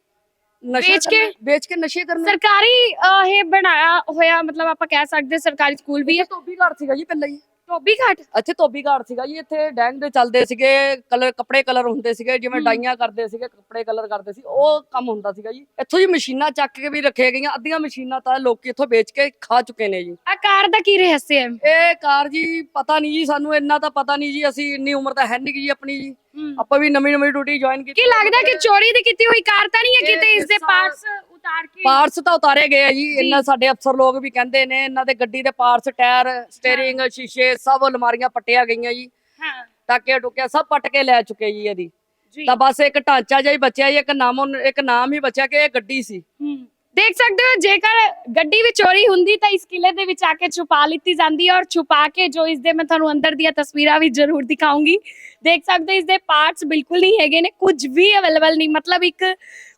ਨਸ਼ੇ ਵੇਚ ਕੇ? ਕਰਨੇ- ਵੇਚ ਕੇ ਨਸ਼ੇ ਕਰਨੇ ਸਰਕਾਰੀ ਅਹ, ਇਹ ਬਣਾਇਆ ਹੋਇਆ ਮਤਲਬ ਆਪਾਂ ਕਹਿ ਸਕਦੇ ਸਰਕਾਰੀ ਸਕੂਲ ਵੀ ਹੈ ਇਹ ਧੋਬੀ ਘਾਟ ਸੀਗਾ ਜੀ ਪਹਿਲਾਂ ਜੀ ਧੋਬੀ ਘਾਟ? ਇੱਥੇ ਧੋਬੀ ਘਾਟ ਸੀਗਾ ਜੀ ਇੱਥੇ ਡੈਂਗ ਦੇ ਚੱਲਦੇ ਸੀਗੇ ਕਲਰ ਕੱਪੜੇ ਕਲਰ ਹੁੰਦੇ ਸੀਗੇ ਜਿਵੇਂ। ਡਾਈਆਂ ਕਰਦੇ ਸੀਗੇ ਕੱਪੜੇ ਕਲਰ ਕਰਦੇ ਸੀ ਉਹ ਕੰਮ ਹੁੰਦਾ ਸੀਗਾ ਜੀ। ਇੱਥੋਂ ਜੀ ਮਸ਼ੀਨਾਂ ਚੱਕ ਕੇ ਵੀ ਰੱਖੇ ਗਈਆਂ ਅੱਧੀਆਂ ਮਸ਼ੀਨਾਂ ਤਾਂ ਲੋਕੀ ਇੱਥੋਂ ਵੇਚ ਕੇ ਖਾ ਚੁੱਕੇ ਨੇ ਜੀ। ਆਕਾਰ ਦਾ ਕੀ ਰਹੱਸ ਹੈ? ਇਹ ਕਾਰ ਜੀ ਪਤਾ ਨਹੀਂ ਜੀ ਸਾਨੂੰ ਇੰਨਾ ਤਾਂ ਪਤਾ ਨਹੀਂ ਜੀ ਅਸੀਂ ਇੰਨੀ ਉਮਰ ਤਾਂ ਹੈ ਨਹੀਂ ਜੀ ਆਪਣੀ ਜੀ। ਆਪਾਂ ਵੀ ਨਵੀਂ ਨਵੀਂ ਡਿਊਟੀ ਜੁਆਇਨ ਕੀਤੀ ਕੀ ਲੱਗਦਾ ਕਿ ਚੋਰੀ ਦੀ ਕੀਤੀ ਹੋਈ ਕਾਰ ਤਾਂ ਨਹੀਂ ਹੈ ਕਿਤੇ ਇਸ ਦੇ ਪਾਰਟਸ ਉਤਾਰ ਕੇ ਪਾਰਟਸ ਤਾਂ ਉਤਾਰੇ ਗਏ ਆ ਜੀ ਇਹਨਾਂ ਸਾਡੇ ਅਫਸਰ ਲੋਕ ਵੀ ਕਹਿੰਦੇ ਨੇ ਇਹਨਾਂ ਦੇ ਗੱਡੀ ਦੇ ਪਾਰਟਸ ਟਾਇਰ ਸਟੀਅਰਿੰਗ ਸ਼ੀਸ਼ੇ ਸਭ ਅਲਮਾਰੀਆਂ ਪੱਟੀਆਂ ਗਈਆਂ ਜੀ। ਹਾਂ। ਟਾਕੇ ਟੁਕਿਆ ਸਭ ਪੱਟ ਕੇ ਲੈ ਚੁੱਕੇ ਜੀ ਇਹਦੀ। ਜੀ। ਤਾਂ ਬਸ ਇੱਕ ਢਾਂਚਾ ਜਿਹਾ ਹੀ ਬਚਿਆ ਜੀ ਇੱਕ ਨਾਮ ਇੱਕ ਨਾਮ ਹੀ ਬਚਿਆ ਕਿ ਇਹ ਗੱਡੀ ਸੀ। ਹੂੰ। ਦੇਖ ਸਕਦੇ ਹੋ ਜੇਕਰ ਗੱਡੀ ਵੀ ਚੋਰੀ ਹੁੰਦੀ ਤਾਂ ਇਸ ਕਿਲੇ ਦੇ ਵਿੱਚ ਆ ਕੇ ਛੁਪਾ ਲਿੱਤੀ ਜਾਂਦੀ ਹੈ ਔਰ ਛੁਪਾ ਕੇ ਜੋ ਇਸ ਦੇ ਮੈਂ ਤੁਹਾਨੂੰ ਅੰਦਰ ਦੀਆਂ ਤਸਵੀਰਾਂ ਵੀ ਜ਼ਰੂਰ ਦਿਖਾਉਂਗੀ। ਦੇਖ ਸਕਦੇ ਇਸ ਦੇ ਪਾਰਟਸ ਬਿਲਕੁਲ ਨਹੀਂ ਹੈਗੇ ਨੇ ਕੁਝ ਵੀ ਅਵੇਲੇਬਲ ਨਹੀਂ ਮਤਲਬ ਇੱਕ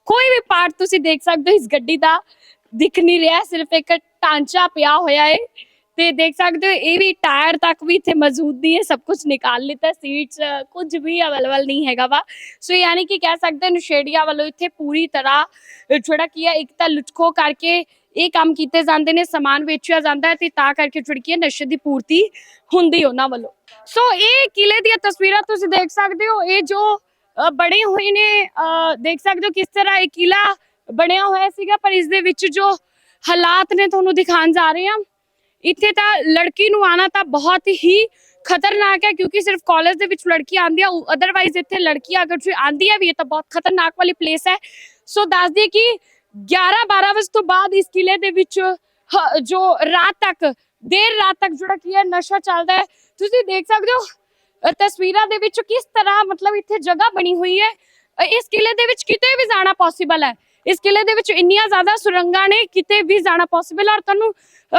ਕੋਈ ਵੀ ਪਾਰਟ ਤੁਸੀਂ ਦੇਖ ਸਕਦੇ ਹੋ, ਇਸ ਗੱਡੀ ਦਾ ਦਿਖ ਨਹੀਂ ਰਿਹਾ, ਸਿਰਫ ਇੱਕ ਢਾਂਚਾ ਪਿਆ ਹੋਇਆ ਹੈ ਤੇ ਦੇਖ ਸਕਦੇ ਹੋ, ਇਹ ਵੀ ਟਾਇਰ ਤੱਕ ਵੀ ਇੱਥੇ ਮੌਜੂਦ ਨਹੀਂ ਹੈ, ਸਭ ਕੁਝ ਨਿਕਾਲ ਲਿੱਤਾ, ਸੀਟਸ, ਕੁਝ ਵੀ ਅਵੇਲੇਬਲ ਨਹੀਂ ਹੈਗਾ ਵਾ। ਸੋ ਯਾਨੀ ਕਿ ਕਹਿ ਸਕਦੇ ਹਾਂ, ਨਸ਼ੇੜੀਆਂ ਵੱਲੋਂ ਇੱਥੇ ਪੂਰੀ ਤਰ੍ਹਾਂ ਅਹ ਜਿਹੜਾ ਕੀ ਹੈ, ਇੱਕ ਤਾਂ ਲੁੱਟਖੋ ਕਰਕੇ ਇਹ ਕੰਮ ਕੀਤੇ ਜਾਂਦੇ ਨੇ, ਸਮਾਨ ਵੇਚਿਆ ਜਾਂਦਾ ਹੈ ਤੇ ਤਾਂ ਕਰਕੇ ਜਿਹੜੀ ਕੀ ਹੈ, ਨਸ਼ੇ ਦੀ ਪੂਰਤੀ ਹੁੰਦੀ ਉਹਨਾਂ ਵੱਲੋਂ। ਸੋ ਇਹ ਕਿਲੇ ਦੀਆਂ ਤਸਵੀਰਾਂ ਤੁਸੀਂ ਦੇਖ ਸਕਦੇ ਹੋ, ਇਹ ਜੋ ਬਣੇ ਹੋਏ ਨੇ ਦੇਖ ਸਕਦੇ ਹੋ ਕਿਸ ਤਰ੍ਹਾਂ ਇਹ ਕਿਲਾ ਬਣਿਆ ਹੋਇਆ ਸੀਗਾ, ਪਰ ਇਸ ਦੇ ਵਿੱਚ ਜੋ ਹਾਲਾਤ ਨੇ ਤੁਹਾਨੂੰ ਦਿਖਾਉਣ ਜਾ ਰਹੇ ਹਾਂ। ਇੱਥੇ ਤਾਂ ਲੜਕੀ ਨੂੰ ਆਣਾ ਤਾਂ ਬਹੁਤ ਹੀ ਖਤਰਨਾਕ ਹੈ, ਕਿਉਂਕਿ ਸਿਰਫ ਕਾਲਜ ਦੇ ਵਿੱਚ ਲੜਕੀ ਆਉਂਦੀ ਆ ਅਦਰਵਾਈਜ਼ ਇੱਥੇ ਲੜਕੀਆਂ ਅਗਰ ਕੋਈ ਆਂਦੀ ਹੈ ਵੀ, ਇਹ ਤਾਂ ਬਹੁਤ ਖਤਰਨਾਕ ਵਾਲੀ ਪਲੇਸ ਹੈ। ਸੋ ਦੱਸ ਦਈਏ ਕਿ 11 12 ਵਜੇ ਤੋਂ ਬਾਅਦ ਇਸ ਕਿਲੇ ਦੇ ਵਿੱਚ ਜੋ ਰਾਤ ਤੱਕ, ਦੇਰ ਰਾਤ ਤੱਕ ਜਿਹੜਾ ਕੀ ਹੈ, ਨਸ਼ਾ ਚੱਲਦਾ ਹੈ। ਤੁਸੀਂ ਦੇਖ ਸਕਦੇ ਹੋ ਤਸਵੀਰਾਂ ਦੇ ਵਿੱਚ ਕਿਸ ਤਰ੍ਹਾਂ ਮਤਲਬ ਇੱਥੇ ਜਗ੍ਹਾ ਬਣੀ ਹੋਈ ਹੈ? ਇਸ ਕਿਲੇ ਦੇ ਵਿੱਚ ਕਿਤੇ ਵੀ ਜਾਣਾ ਪੋਸੀਬਲ ਹੈ। ਇਸ ਕਿਲੇ ਦੇ ਵਿੱਚ ਇੰਨੀਆਂ ਜ਼ਿਆਦਾ ਸੁਰੰਗਾਂ ਨੇ, ਕਿਤੇ ਵੀ ਜਾਣਾ ਪੋਸੀਬਲ ਔਰ ਤੁਹਾਨੂੰ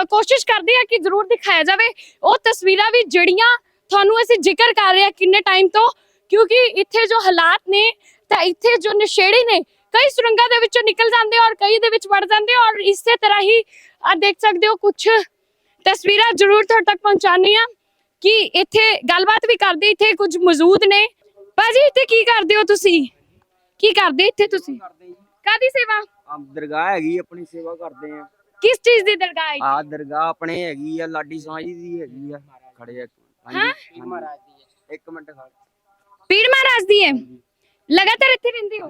ਕੋਸ਼ਿਸ਼ ਕਰਦੇ ਆ ਕਿ ਜ਼ਰੂਰ ਦਿਖਾਇਆ ਜਾਵੇ। ਉਹ ਤਸਵੀਰਾਂ ਵੀ ਜਿਹੜੀਆਂ ਤੁਹਾਨੂੰ ਅਸੀਂ ਜ਼ਿਕਰ ਕਰ ਰਹੇ ਹਾਂ ਕਿੰਨੇ ਟਾਈਮ ਤੋਂ, ਕਿਉਂਕਿ ਇੱਥੇ ਜੋ ਹਾਲਾਤ ਨੇ, ਤਾਂ ਇੱਥੇ ਜੋ ਨਸ਼ੇੜੀ ਨੇ, ਕਈ ਸੁਰੰਗਾਂ ਦੇ ਵਿੱਚੋਂ ਨਿਕਲ ਜਾਂਦੇ ਔਰ ਕਈ ਦੇ ਵਿੱਚ ਵੜ ਜਾਂਦੇ ਔਰ ਇਸੇ ਤਰ੍ਹਾਂ ਹੀ ਆ ਦੇਖ ਸਕਦੇ ਹੋ ਕੁਝ ਤਸਵੀਰਾਂ ਜ਼ਰੂਰ ਤੁਹਾਡੇ ਤੱਕ ਪਹੁੰਚਾਉਂਦੇ ਆ ਕਿ ਇੱਥੇ ਗੱਲਬਾਤ ਵੀ ਕਰਦੇ ਇੱਥੇ ਕੁਝ ਮੌਜੂਦ ਨੇ। ਭਾਜੀ ਇੱਥੇ ਕੀ ਕਰਦੇ ਹੋ ਤੁਸੀਂ? ਕੀ ਕਰਦੇ ਇੱਥੇ ਤੁਸੀਂ? ਕਾਦੀ ਸੇਵਾ? ਆ ਦਰਗਾਹ ਹੈਗੀ ਆਪਣੀ ਸੇਵਾ ਕਰਦੇ ਆ। ਕਿਸ ਚੀਜ਼ ਦੀ ਦਰਗਾਹ ਹੈ? ਆ ਦਰਗਾਹ ਆਪਣੇ ਹੈਗੀ ਆ ਲਾਡੀ ਸਾਂਝੀ ਦੀ ਹੈਗੀ ਆ। ਖੜੇ ਆ ਹਾਂ? ਮਹਾਰਾਜ ਦੀ ਇੱਕ ਮਿੰਟ ਖੜ। ਪੀਰ ਮਹਾਰਾਜ ਦੀ ਹੈ। ਲਗਾਤਾਰ ਇੱਥੇ ਰਹਿੰਦੇ ਹੋ?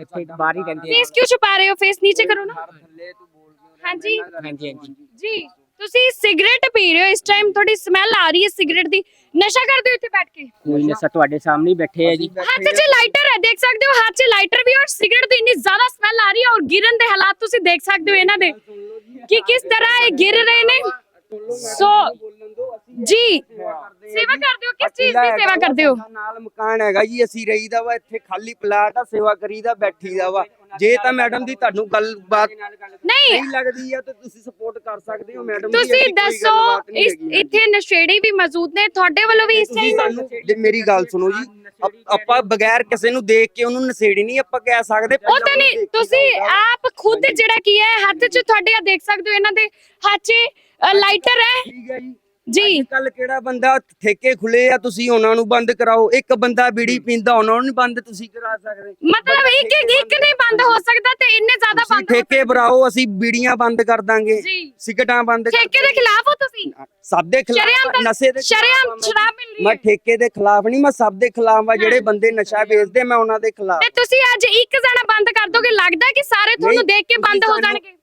ਇੱਥੇ ਬਾਹਰ ਹੀ ਰਹਿੰਦੇ ਫੇਸ ਕਿਉਂ ਛੁਪਾ ਰਹੇ ਹੋ? ਫੇਸ ਨੀਚੇ ਕਰੋ ਨਾ। ਥੱਲੇ ਤੂੰ ਬੋਲ ਕਿਉਂ ਹਾਂਜੀ। ਹਾਂਜੀ ਹਾਂਜੀ। ਜੀ। ਤੁਸੀਂ ਸਿਗਰਟ ਪੀ ਰਹੇ ਹੋ ਇਸ ਟਾਈਮ ਤੁਹਾਡੀ ਸਮੈਲ ਆ ਰਹੀ ਹੈ ਸਿਗਰਟ ਦੀ। ਨਸ਼ਾ ਕਰਦੇ ਹੋ ਇੱਥੇ ਬੈਠ ਕੇ? ਕੋਈ ਨਸ਼ਾ ਤੁਹਾਡੇ ਸਾਹਮਣੇ ਹੀ ਬੈਠੇ ਆ ਜੀ। ਹੱਥ 'ਚ ਲਾਈਟਰ ਹੈ ਦੇਖ ਸਕਦੇ ਹੋ ਹੱਥ 'ਚ ਲਾਈਟਰ ਵੀ ਹੈ ਔਰ ਸਿਗਰਟ ਦੀ ਇੰਨੀ ਜ਼ਿਆਦਾ ਸਮੈਲ ਆ ਰਹੀ ਹੈ ਔਰ ਗਿਰਨ ਦੇ ਹਾਲਾਤ ਤੁਸੀਂ ਦੇਖ ਸਕਦੇ ਹੋ ਇਹਨਾਂ ਦੇ। ਕਿ ਕਿਸ ਤਰ੍ਹਾਂ ਇਹ ਗਿਰ ਰਹੇ ਨੇ। ਸੋ ਜੀ ਸੇਵਾ ਕਰਦੇ ਹੋ ਕਿਸ ਚੀਜ਼ ਦੀ ਸੇਵਾ ਕਰਦੇ ਹੋ? ਨਾਲ ਮਕਾਨ ਹੈਗਾ ਜੀ ਅਸੀਂ ਰਹੀਦਾ ਵਾ ਇੱਥੇ ਖਾਲੀ ਪਲਾਟ ਆ ਸੇਵਾ ਕਰੀਦਾ ਬੈਠੀਦਾ ਵਾ। ਜੇ ਤਾਂ ਮੈਡਮ ਦੀ ਤੁਹਾਨੂੰ ਗੱਲਬਾਤ ਨਹੀਂ। ਨਹੀਂ ਲੱਗਦੀ ਆ ਤਾਂ ਤੁਸੀਂ ਸਪੋਰਟ ਕਰ ਸਕਦੇ ਹੋ ਮੈਡਮ ਦੀ ਤੁਸੀਂ ਕੋਈ ਦੱਸੋ ਨਹੀਂ ਇਸ ਹੈਗੀ। ਇੱਥੇ ਨਸ਼ੇੜੀ ਵੀ ਮੌਜੂਦ ਨੇ ਤੁਹਾਡੇ ਵੱਲੋਂ ਵੀ ਇਸ ਤੁਸੀਂ ਟਾਈਮ ਸਾਨੂੰ ਜੇ ਮੇਰੀ ਗੱਲ ਸੁਣੋ ਜੀ ਆਪ- ਆਪਾਂ ਬਗੈਰ ਕਿਸੇ ਨੂੰ ਦੇਖ ਕੇ ਉਹਨੂੰ ਨਸੇੜੀ ਨਹੀਂ ਆਪਾਂ ਕਹਿ ਸਕਦੇ ਉਹ ਤਾਂ ਨਹੀਂ ਤੁਸੀਂ। ਆਪ ਖੁਦ ਜਿਹੜਾ ਕੀ ਹੈ ਹੱਥ 'ਚ ਤੁਹਾਡੇ ਆ ਦੇਖ ਸਕਦੇ ਹੋ ਇਹਨਾਂ ਦੇ ਹੱਥ 'ਚ ਲਾਈਟਰ ਹੈ। ਠੀਕ ਹੈ ਜੀ। ਜੀ। ਕੱਲ ਕਿਹੜਾ ਬੰਦਾ ਠੇਕੇ ਖੁੱਲੇ ਆ ਤੁਸੀਂ ਉਹਨਾਂ ਨੂੰ ਬੰਦ ਕਰਾਓ। ਇੱਕ ਬੰਦਾ ਬੀੜੀ ਪੀਂਦਾ ਉਹਨਾਂ ਨੂੰ ਬੰਦ ਤੁਸੀਂ ਕਰਾ ਸਕਦੇ। ਮਤਲਬ ਇੱਕ ਇੱਕ ਨਹੀਂ ਬੰਦ ਹੋ ਸਕਦਾ ਤੇ ਇੰਨੇ ਜ਼ਿਆਦਾ ਤੁਸੀਂ ਬੰਦ ਹੋ ਠੇਕੇ ਭਰਾਓ ਅਸੀਂ ਬੀੜੀਆਂ ਬੰਦ ਕਰ ਦਾਂਗੇ। ਜੀ। ਸਿਗਟਾਂ ਬੰਦ ਕਰ ਠੇਕੇ ਦੇ ਖਿਲਾਫ ਹੋ ਤੁਸੀਂ? ਸਭ ਦੇ ਸ਼ਰੇਆਮ ਖਿਲਾਫ ਤਾਂ- ਨਸ਼ੇ ਦੇ ਸ਼ਰੇਆਮ ਖਿਲਾਫ ਆ ਮੈਂ। ਸ਼ਰਾਬ ਮਿਲ ਰਹੀ ਮੈਂ ਹੈ। ਠੇਕੇ ਦੇ ਖਿਲਾਫ ਨਹੀਂ ਮੈਂ ਸਭ ਦੇ ਖਿਲਾਫ ਆ ਜਿਹੜੇ ਬੰਦੇ ਨਸ਼ਾ ਵੇਚਦੇ ਮੈਂ ਉਹਨਾਂ ਦੇ ਖਿਲਾਫ। ਤੇ ਤੁਸੀਂ ਅੱਜ ਇੱਕ ਜਣਾ ਬੰਦ ਕਰ ਦੋਗੇ ਲੱਗਦਾ ਕਿ ਸਾਰੇ ਤੁਹਾਨੂੰ ਨਹੀਂ, ਦੇਖ ਕੇ ਬੰਦ ਤੁਸੀਂ ਹੋ ਸਾਨੂੰ- ਜਾਣਗੇ?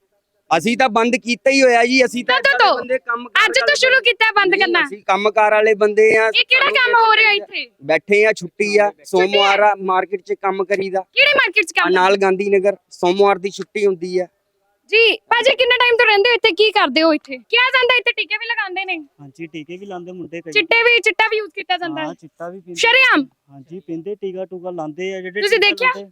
ਅਸੀਂ ਤਾਂ ਬੰਦ ਕੀਤਾ ਹੀ ਹੋਇਆ ਜੀ ਅਸੀਂ ਤਾਂ ਕਦੋਂ ਸਾਡੇ ਤੋਂ? ਬੰਦੇ ਕੰਮ ਅੱਜ ਤੋਂ ਸ਼ੁਰੂ ਕੀਤਾ ਹੈ ਬੰਦ ਕਰਨਾ। ਅਸੀਂ ਕੰਮਕਾਰ ਵਾਲੇ ਬੰਦੇ ਆ ਇਹ ਕਿਹੜਾ ਕੰਮ ਹੋ ਰਿਹਾ ਇੱਥੇ? ਬੈਠੇ ਆ ਛੁੱਟੀ ਆ ਸੋਮਵਾਰ ਆ ਮਾਰਕੀਟ 'ਚ ਕੰਮ ਕਰੀਦਾ। ਕਿਹੜੀ ਮਾਰਕੀਟ 'ਚ ਆ ਕੰਮ ਨਾਲ ਗਾਂਧੀ ਨਗਰ ਸੋਮਵਾਰ ਦੀ ਛੁੱਟੀ ਹੁੰਦੀ ਆ। ਜੀ ਭਾਜੀ ਕਿੰਨੇ ਟਾਈਮ ਤੋਂ ਰਹਿੰਦੇ ਹੋ ਇੱਥੇ? ਕੀ ਕਰਦੇ ਹੋ ਇੱਥੇ? ਕਿਹਾ ਜਾਂਦਾ ਇੱਥੇ ਟੀਕੇ ਵੀ ਲਗਾਉਂਦੇ ਨੇ। ਹਾਂਜੀ ਟੀਕੇ ਵੀ ਲਾਉਂਦੇ ਮੁੰਡੇ ਕਈ। ਚਿੱਟੇ ਵੀ ਚਿੱਟਾ ਵੀ ਯੂਜ਼ ਕੀਤਾ ਜਾਂਦਾ। ਹਾਂ ਹੈ ਚਿੱਟਾ ਵੀ ਪੀਂਦੇ। ਸ਼ਰੇਆਮ। ਹਾਂਜੀ ਪੀਂਦੇ ਟੀਕਾ ਟੂਕਾ ਲਾਉਂਦੇ ਆ ਜਿਹੜੇ ਤੁਸੀਂ ਟੀਕਾ ਦੇਖਿਆ? ਲਾਉਂਦੇ।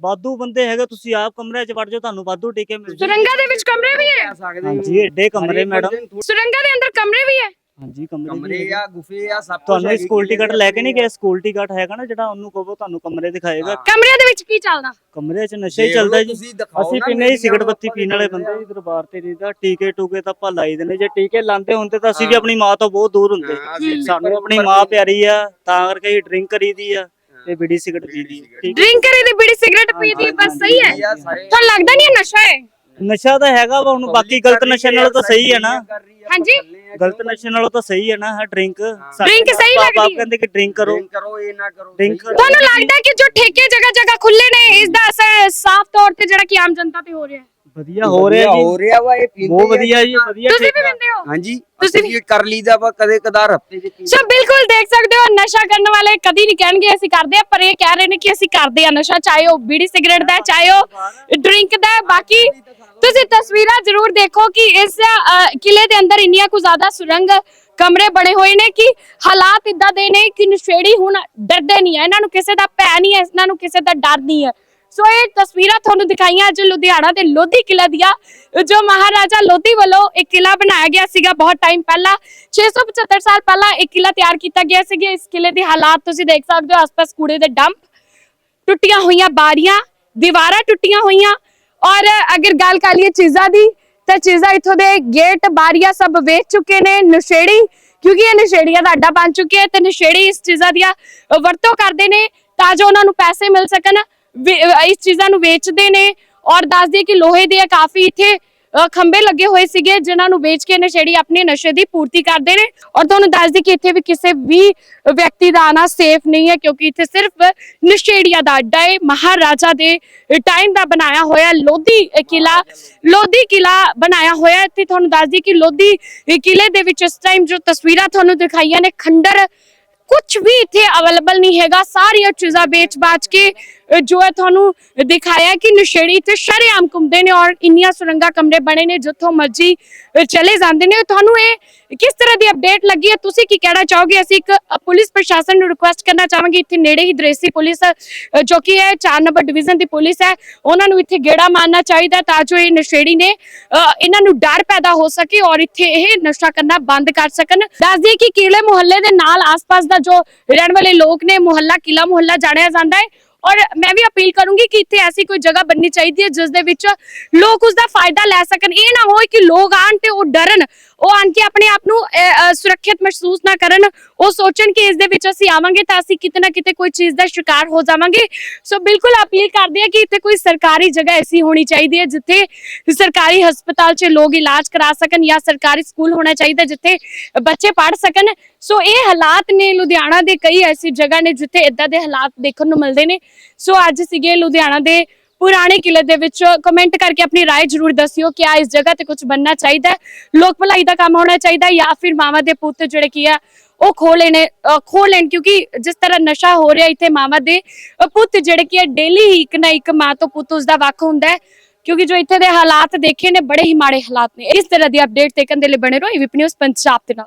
ਵਾਧੂ ਬੰਦੇ ਹੈਗੇ ਤੁਸੀਂ ਆਪ ਕਮਰੇ 'ਚ ਵੜ ਜਾਓ ਤੁਹਾਨੂੰ ਵਾਧੂ ਟੀਕੇ ਮਿਲ ਜਾਣਗੇ। ਸੁਰੰਗਾ ਦੇ ਵਿੱਚ ਕਮਰੇ ਵੀ ਹੈ? ਹਾਂਜੀ ਏਡੇ ਕਮਰੇ ਮੈਡਮ। ਸੁਰੰਗਾ ਦੇ ਅੰਦਰ ਕਮਰੇ ਵੀ ਹੈ? ਹਾਂਜੀ ਕਮਰੇ ਵੀ ਕਮਰੇ। ਆ ਗੁਫੇ ਆ ਸਭ ਕੁਝ ਤੁਹਾਨੂੰ ਸਕੂਲ ਟਿਕਟ ਲੈ ਕੇ ਨਹੀਂ ਗਏ? ਸਕੂਲ ਟਿਕਟ ਹੈਗਾ ਨਾ ਜਿਹੜਾ ਉਹਨੂੰ ਕਹੋ ਤੁਹਾਨੂੰ ਕਮਰੇ ਦਿਖਾਏਗਾ। ਹਾਂ। ਕਮਰਿਆਂ ਦੇ ਵਿੱਚ ਕੀ ਚੱਲਦਾ? ਕਮਰੇ 'ਚ ਨਸ਼ਾ ਹੀ ਚੱਲਦਾ ਜੀ। ਤੁਸੀਂ ਦਿਖਾਓ ਅਸੀਂ ਨਾ ਪੀਨੇ ਹੀ ਸਿਗਰਟ ਬੱਤੀ ਆਪਾਂ ਪੀਣ ਵਾਲੇ ਬੰਦੇ ਜੀ ਦਰਬਾਰ ਤੇ ਨਹੀਂ ਤਾਂ ਟੀਕੇ ਟੂਕੇ ਤਾਂ ਆਪਾਂ ਲਾਈ ਦਿੰਦੇ। ਜੇ ਟੀਕੇ ਲਾਉਂਦੇ ਹੁੰਦੇ ਤਾਂ ਅਸੀਂ ਵੀ ਆਪਣੀ ਮਾਂ ਤੋਂ ਬਹੁਤ ਦੂਰ ਹੁੰਦੇ। ਹਾਂ, ਅਸੀਂ ਸਾਨੂੰ ਆਪਣੀ ਮਾਂ ਪਿਆਰੀ ਆ ਤਾਂ ਕਰਕੇ ਹੀ ਡਰਿੰਕ ਕਰੀਦੀ ਆ। ਤੇ ਬੀੜੀ ਸਿਗਰਟ ਪੀਦੀ ਠੀਕ ਡਰਿੰਕ ਕਰੀ ਦੀ ਬੀੜੀ ਸਿਗਰਟ ਪੀਦੀ ਬਸ ਸਹੀ ਹੈ। ਤੁਹਾਨੂੰ ਲੱਗਦਾ ਨਹੀਂ ਇਹ ਨਸ਼ਾ ਹੈ? ਨਸ਼ਾ ਤਾਂ ਹੈਗਾ ਵਾ ਹੁਣ ਬਾਕੀ ਗਲਤ ਨਸ਼ੇ ਨਾਲੋਂ ਤਾਂ ਸਹੀ ਹੈ ਨਾ। ਹਾਂਜੀ। ਗਲਤ ਨਸ਼ੇ ਨਾਲੋਂ ਤਾਂ ਸਹੀ ਹੈ ਨਾ ਹਾਂ। ਡਰਿੰਕ Drink ਸਹੀ ਲੱਗਦੀ ਹੈ। ਕਹਿੰਦੇ ਕਿ ਡਰਿੰਕ ਕਰੋ। ਡਰਿੰਕ ਕਰੋ ਇਹ ਨਾ ਕਰੋ। ਤੁਹਾਨੂੰ ਲੱਗਦਾ ਕਿ ਜੋ ਠੇਕੇ ਜਗ੍ਹਾ ਜਗ੍ਹਾ ਖੁੱਲੇ ਨੇ ਇਸ ਦਾ ਅਸਰ ਸਾਫ਼ ਤੌਰ ਤੇ ਜਿਹੜਾ ਕਿ ਆਮ ਜਨਤਾ ਤੇ ਹੋ ਰਿਹਾ ਹੈ? ਵਧੀਆ ਹੋ ਰਿਹਾ ਜੀ? ਹੋ ਰਿਹਾ ਵਾ ਇਹ ਪੀਂਦੇ ਬਹੁਤ ਆ ਵਧੀਆ ਜੀ। ਵਧੀਆ ਤੁਸੀਂ ਵੀ ਆ। ਪੀਂਦੇ ਹੋ? ਹਾਂਜੀ ਤੁਸੀਂ ਵੀ ਕਰ ਲਈਦਾ ਵਾ ਕਦੇ ਕਦਾਰ ਹਫ਼ਤੇ ਚ ਸੋ ਬਿਲਕੁਲ ਦੇਖ ਸਕਦੇ ਹੋ ਨਸ਼ਾ ਕਰਨ ਵਾਲੇ ਕਦੀ ਨਹੀਂ ਕਹਿਣਗੇ ਅਸੀਂ ਕਰਦੇ ਆ ਪਰ ਇਹ ਕਹਿ ਰਹੇ ਨੇ ਕਿ ਅਸੀਂ ਕਰਦੇ ਆ ਨਸ਼ਾ ਚਾਹੇ ਉਹ ਬੀੜੀ ਸਿਗਰਟ ਦਾ ਚਾਹੇ ਉਹ ਡਰਿੰਕ ਦਾ। ਬਾਕੀ ਤੁਸੀਂ ਤਸਵੀਰਾਂ ਜ਼ਰੂਰ ਦੇਖੋ ਕਿ ਇਸ ਕਿਲੇ ਦੇ ਅੰਦਰ ਇੰਨੀਆਂ ਕੁ ਜ਼ਿਆਦਾ ਸੁਰੰਗ ਕਮਰੇ ਬਣੇ ਹੋਏ ਨੇ ਕਿ ਹਾਲਾਤ ਇਦਾਂ ਦੇ ਨੇ ਕਿ ਨਸ਼ੇੜੀ ਹੁਣ ਡਰਦੇ ਨਹੀਂ ਹੈ ਇਹਨਾਂ ਨੂੰ ਕਿਸੇ ਦਾ ਭੈ ਨਹੀਂ ਹੈ ਇਹਨਾਂ ਨੂੰ ਕਿਸੇ ਦਾ ਡਰ ਨਹੀਂ ਹੈ। ਸੋ ਇਹ ਤਸਵੀਰਾਂ ਤੁਹਾਨੂੰ ਦਿਖਾਈਆਂ ਅੱਜ ਲੁਧਿਆਣਾ ਦੇ ਲੋਧੀ ਕਿਲਾ ਦੀਆਂ, ਜੋ ਮਹਾਰਾਜਾ ਲੋਧੀ ਵੱਲੋਂ ਇੱਕ ਕਿਲਾ ਬਣਾਇਆ ਗਿਆ ਸੀਗਾ ਬਹੁਤ ਟਾਈਮ ਪਹਿਲਾਂ। 675 ਸਾਲ ਪਹਿਲਾਂ ਇਹ ਕਿਲਾ ਤਿਆਰ ਕੀਤਾ ਗਿਆ ਸੀਗਾ। ਇਸ ਕਿਲੇ ਦੇ ਹਾਲਾਤ ਤੁਸੀਂ ਦੇਖ ਸਕਦੇ ਹੋ, ਆਸ-ਪਾਸ ਕੂੜੇ ਦੇ ਡੰਪ ਟੁੱਟੀਆਂ ਹੋਈਆਂ ਬਾਰੀਆਂ ਦੀਵਾਰਾਂ ਟੁੱਟੀਆਂ ਹੋਈਆਂ। ਔਰ ਅਗਰ ਗੱਲ ਕਰ ਲਈਏ ਚੀਜ਼ਾਂ ਦੀ, ਤਾਂ ਚੀਜ਼ਾਂ ਇੱਥੋਂ ਦੇ ਗੇਟ ਬਾਰੀਆਂ ਸਭ ਵੇਚ ਚੁੱਕੇ ਨੇ, ਨਸ਼ੇੜੀ, ਕਿਉਂਕਿ ਇਹ ਨਸ਼ੇੜੀਆਂ ਦਾ ਅੱਡਾ ਬਣ ਚੁੱਕਿਆ ਹੈ ਤੇ ਨਸ਼ੇੜੀ ਇਸ ਚੀਜ਼ਾਂ ਦੀਆਂ ਵਰਤੋਂ ਕਰਦੇ ਨੇ ਤਾਂ ਜੋ ਉਹਨਾਂ ਨੂੰ ਪੈਸੇ ਮਿਲ ਸਕਣ। ਇਸ ਚੀਜ਼ਾਂ ਨੂੰ ਵੇਚਦੇ ਨੇ ਔਰ ਦੱਸ ਦਈਏ ਕਿ ਲੋਹੇ ਦੇ ਕਾਫੀ ਇੱਥੇ ਅ, ਲੱਗੇ ਹੋਏ ਸੀਗੇ ਜਿਨ੍ਹਾਂ ਨੂੰ ਵੇਚ ਕੇ ਨਸ਼ੇੜੀ ਆਪਣੇ ਨਸ਼ੇ ਦੀ ਪੂਰਤੀ ਕਰਦੇ ਨੇ ਔਰ ਤੁਹਾਨੂੰ ਦੱਸ ਦਈਏ ਕਿ ਇੱਥੇ ਵੀ ਕਿਸੇ ਵੀ ਵਿਅਕਤੀ ਦਾ ਆਣਾ ਸੇਫ ਨਹੀਂ ਹੈ ਕਿਉਂਕਿ ਇੱਥੇ ਸਿਰਫ ਨਸ਼ੇੜੀਆਂ ਦਾ ਅੱਡਾ ਹੈ ਮਹਾਰਾਜਾ ਦੇ ਟਾਈਮ ਦਾ ਬਣਾਇਆ ਹੋਇਆ ਲੋਧੀ ਕਿਲਾ ਲੋਧੀ ਕਿਲਾ ਬਣਾਇਆ ਹੋਇਆ ਹੈ। ਤੁਹਾਨੂੰ ਦੱਸ ਦਈਏ ਕਿ ਲੋਧੀ ਕਿਲੇ ਦੇ ਵਿੱਚ ਇਸ ਟਾਈਮ ਜੋ ਤਸਵੀਰਾਂ ਤੁਹਾਨੂੰ ਦਿਖਾਈਆਂ ਨੇ ਖੰਡਰ ਕੁਝ ਵੀ ਇੱਥੇ ਅਵੇਲੇਬਲ ਨਹੀਂ ਹੈਗਾ ਸਾਰੀਆਂ ਚੀਜ਼ਾਂ ਵੇਚ-ਬਾਚ ਕੇ ਜੋ ਹੈ ਤੁਹਾਨੂੰ ਦਿਖਾਇਆ ਕਿ ਨਸ਼ੇੜੀ ਤੇ ਸ਼ਰੇਆਮ ਘੁੰਮਦੇ ਨੇ ਔਰ ਇੰਨੀਆਂ ਸੁਰੰਗਾ ਕਮਰੇ ਬਣੇ ਨੇ, ਜਿੱਥੋਂ ਮਰਜ਼ੀ ਚਲੇ ਜਾਂਦੇ ਨੇ। ਤੁਹਾਨੂੰ ਇਹ ਕਿਸ ਤਰ੍ਹਾਂ ਦੀ ਅਪਡੇਟ ਲੱਗੀ ਹੈ? ਤੁਸੀਂ ਕੀ ਕਹਿਣਾ ਚਾਹੋਗੇ? ਅਸੀਂ ਇੱਕ ਪੁਲਿਸ ਪ੍ਰਸ਼ਾਸਨ ਨੂੰ ਰਿਕੁਐਸਟ ਕਰਨਾ ਚਾਹਾਂਗੇ। ਇੱਥੇ ਨੇੜੇ ਹੀ ਦ੍ਰੇਸੀ ਪੁਲਿਸ ਜੋ ਕਿ ਹੈ 4 ਨੰਬਰ ਡਿਵੀਜ਼ਨ ਦੀ ਪੁਲਿਸ ਹੈ, ਉਹਨਾਂ ਨੂੰ ਇੱਥੇ ਗੇੜਾ ਮਾਰਨਾ ਚਾਹੀਦਾ ਤਾਂ ਜੋ ਇਹ ਨਸ਼ੇੜੀ ਨੇ ਇਹਨਾਂ ਨੂੰ ਡਰ ਪੈਦਾ ਹੋ ਸਕੇ ਔਰ ਇੱਥੇ ਇਹ ਨਸ਼ਾ ਕਰਨਾ ਬੰਦ ਕਰ ਸਕਣ। ਦੱਸ ਦਈਏ ਕਿ ਕੀਲੇ ਮੁਹੱਲੇ ਦੇ ਨਾਲ ਆਸ-ਪਾਸ ਦਾ ਜੋ ਰਹਿਣ ਵਾਲੇ ਲੋਕ ਨੇ, ਮੁਹੱਲਾ ਕਿਲਾ ਮੁਹੱਲਾ ਜਾਣਿਆ ਜਾਂਦਾ ਹੈ। ਔਰ ਮੈਂ ਵੀ ਅਪੀਲ ਕਰੂੰਗੀ ਕਿ ਇੱਥੇ ਐਸੀ ਕੋਈ ਜਗ੍ਹਾ ਬਣਨੀ ਚਾਹੀਦੀ ਹੈ ਜਿਸ ਦੇ ਵਿੱਚ ਲੋਕ ਉਸ ਦਾ ਫਾਇਦਾ ਲੈ ਸਕਣ। ਇਹ ਨਾ ਹੋਏ ਕਿ ਲੋਕ ਆਣ ਤੇ ਉਹ ਡਰਨ, ਉਹ ਆਣ ਕੇ ਆਪਣੇ ਆਪ ਨੂੰ ਸੁਰੱਖਿਅਤ ਮਹਿਸੂਸ ਨਾ ਕਰਨ ਉਹ ਸੋਚਣ ਕਿ ਇਸ ਦੇ ਵਿੱਚ ਅਸੀਂ ਆਵਾਂਗੇ ਤਾਂ ਅਸੀਂ ਕਿਤੇ ਨਾ ਕਿਤੇ ਕੋਈ ਚੀਜ਼ ਦਾ ਸ਼ਿਕਾਰ ਹੋ ਜਾਵਾਂਗੇ ਸੋ ਬਿਲਕੁਲ ਅਪੀਲ ਕਰਦੇ ਆ ਕਿ ਇੱਥੇ ਕੋਈ ਸਰਕਾਰੀ ਜਗ੍ਹਾ ਐਸੀ ਹੋਣੀ ਚਾਹੀਦੀ ਹੈ ਜਿੱਥੇ ਸਰਕਾਰੀ ਹਸਪਤਾਲ 'ਚ ਲੋਕ ਇਲਾਜ ਕਰਾ ਸਕਣ ਜਾਂ ਸਰਕਾਰੀ ਸਕੂਲ ਹੋਣਾ ਚਾਹੀਦਾ ਜਿੱਥੇ ਬੱਚੇ ਪੜ੍ਹ ਸਕਣ ਸੋ ਇਹ ਹਾਲਾਤ ਨੇ ਲੁਧਿਆਣਾ ਦੇ ਕਈ ਐਸੀ ਜਗ੍ਹਾ ਨੇ ਜਿੱਥੇ ਇਦਾਂ ਦੇ ਹਾਲਾਤ ਦੇਖਣ ਨੂੰ ਮਿਲਦੇ ਨੇ ਸੋ ਅੱਜ ਸੀਗੇ ਲੁਧਿਆਣਾ ਦੇ ਪੁਰਾਣੇ ਕਿਲੇ ਦੇ ਵਿੱਚ ਕਮੈਂਟ ਕਰਕੇ ਆਪਣੀ رائے ਜ਼ਰੂਰ ਦੱਸਿਓ ਕਿ ਆ ਇਸ ਜਗ੍ਹਾ ਤੇ ਕੁਝ ਬੰਨਣਾ ਚਾਹੀਦਾ ਹੈ ਲੋਕ ਭਲਾਈ ਦਾ ਕੰਮ ਹੋਣਾ ਚਾਹੀਦਾ ਹੈ ਜਾਂ ਫਿਰ ਮਾਵਾਂ ਦੇ ਪੁੱਤ ਜਿਹੜੇ ਕੀ ਆ ਉਹ ਖੋ ਲੈਣੇ ਅ, ਖੋ ਲੈਣ ਕਿਉਂਕਿ ਜਿਸ ਤਰ੍ਹਾਂ ਨਸ਼ਾ ਹੋ ਰਿਹਾ ਇੱਥੇ ਮਾਵਾਂ ਦੇ ਪੁੱਤ ਜਿਹੜੇ ਕਿ ਡੇਲੀ ਹੀ ਇੱਕ ਨਾ ਇੱਕ ਮਾਂ ਤੋਂ ਪੁੱਤ ਉਸ ਦਾ ਵੱਖ ਹੁੰਦਾ ਹੈ। ਕਿਉਂਕਿ ਜੋ ਇੱਥੇ ਦੇ ਹਾਲਾਤ ਦੇਖੇ ਨੇ ਬੜੇ ਹੀ ਮਾੜੇ ਹਾਲਾਤ ਨੇ। ਇਸ ਤਰ੍ਹਾਂ ਦੀ ਅਪਡੇਟ ਦੇਖਣ ਦੇ ਲਈ ਬਣੇ ਰਹੋ ਏਵੀਪੀ ਨਿਊਜ਼ ਪੰਜਾਬ ਦੇ ਨਾਲ।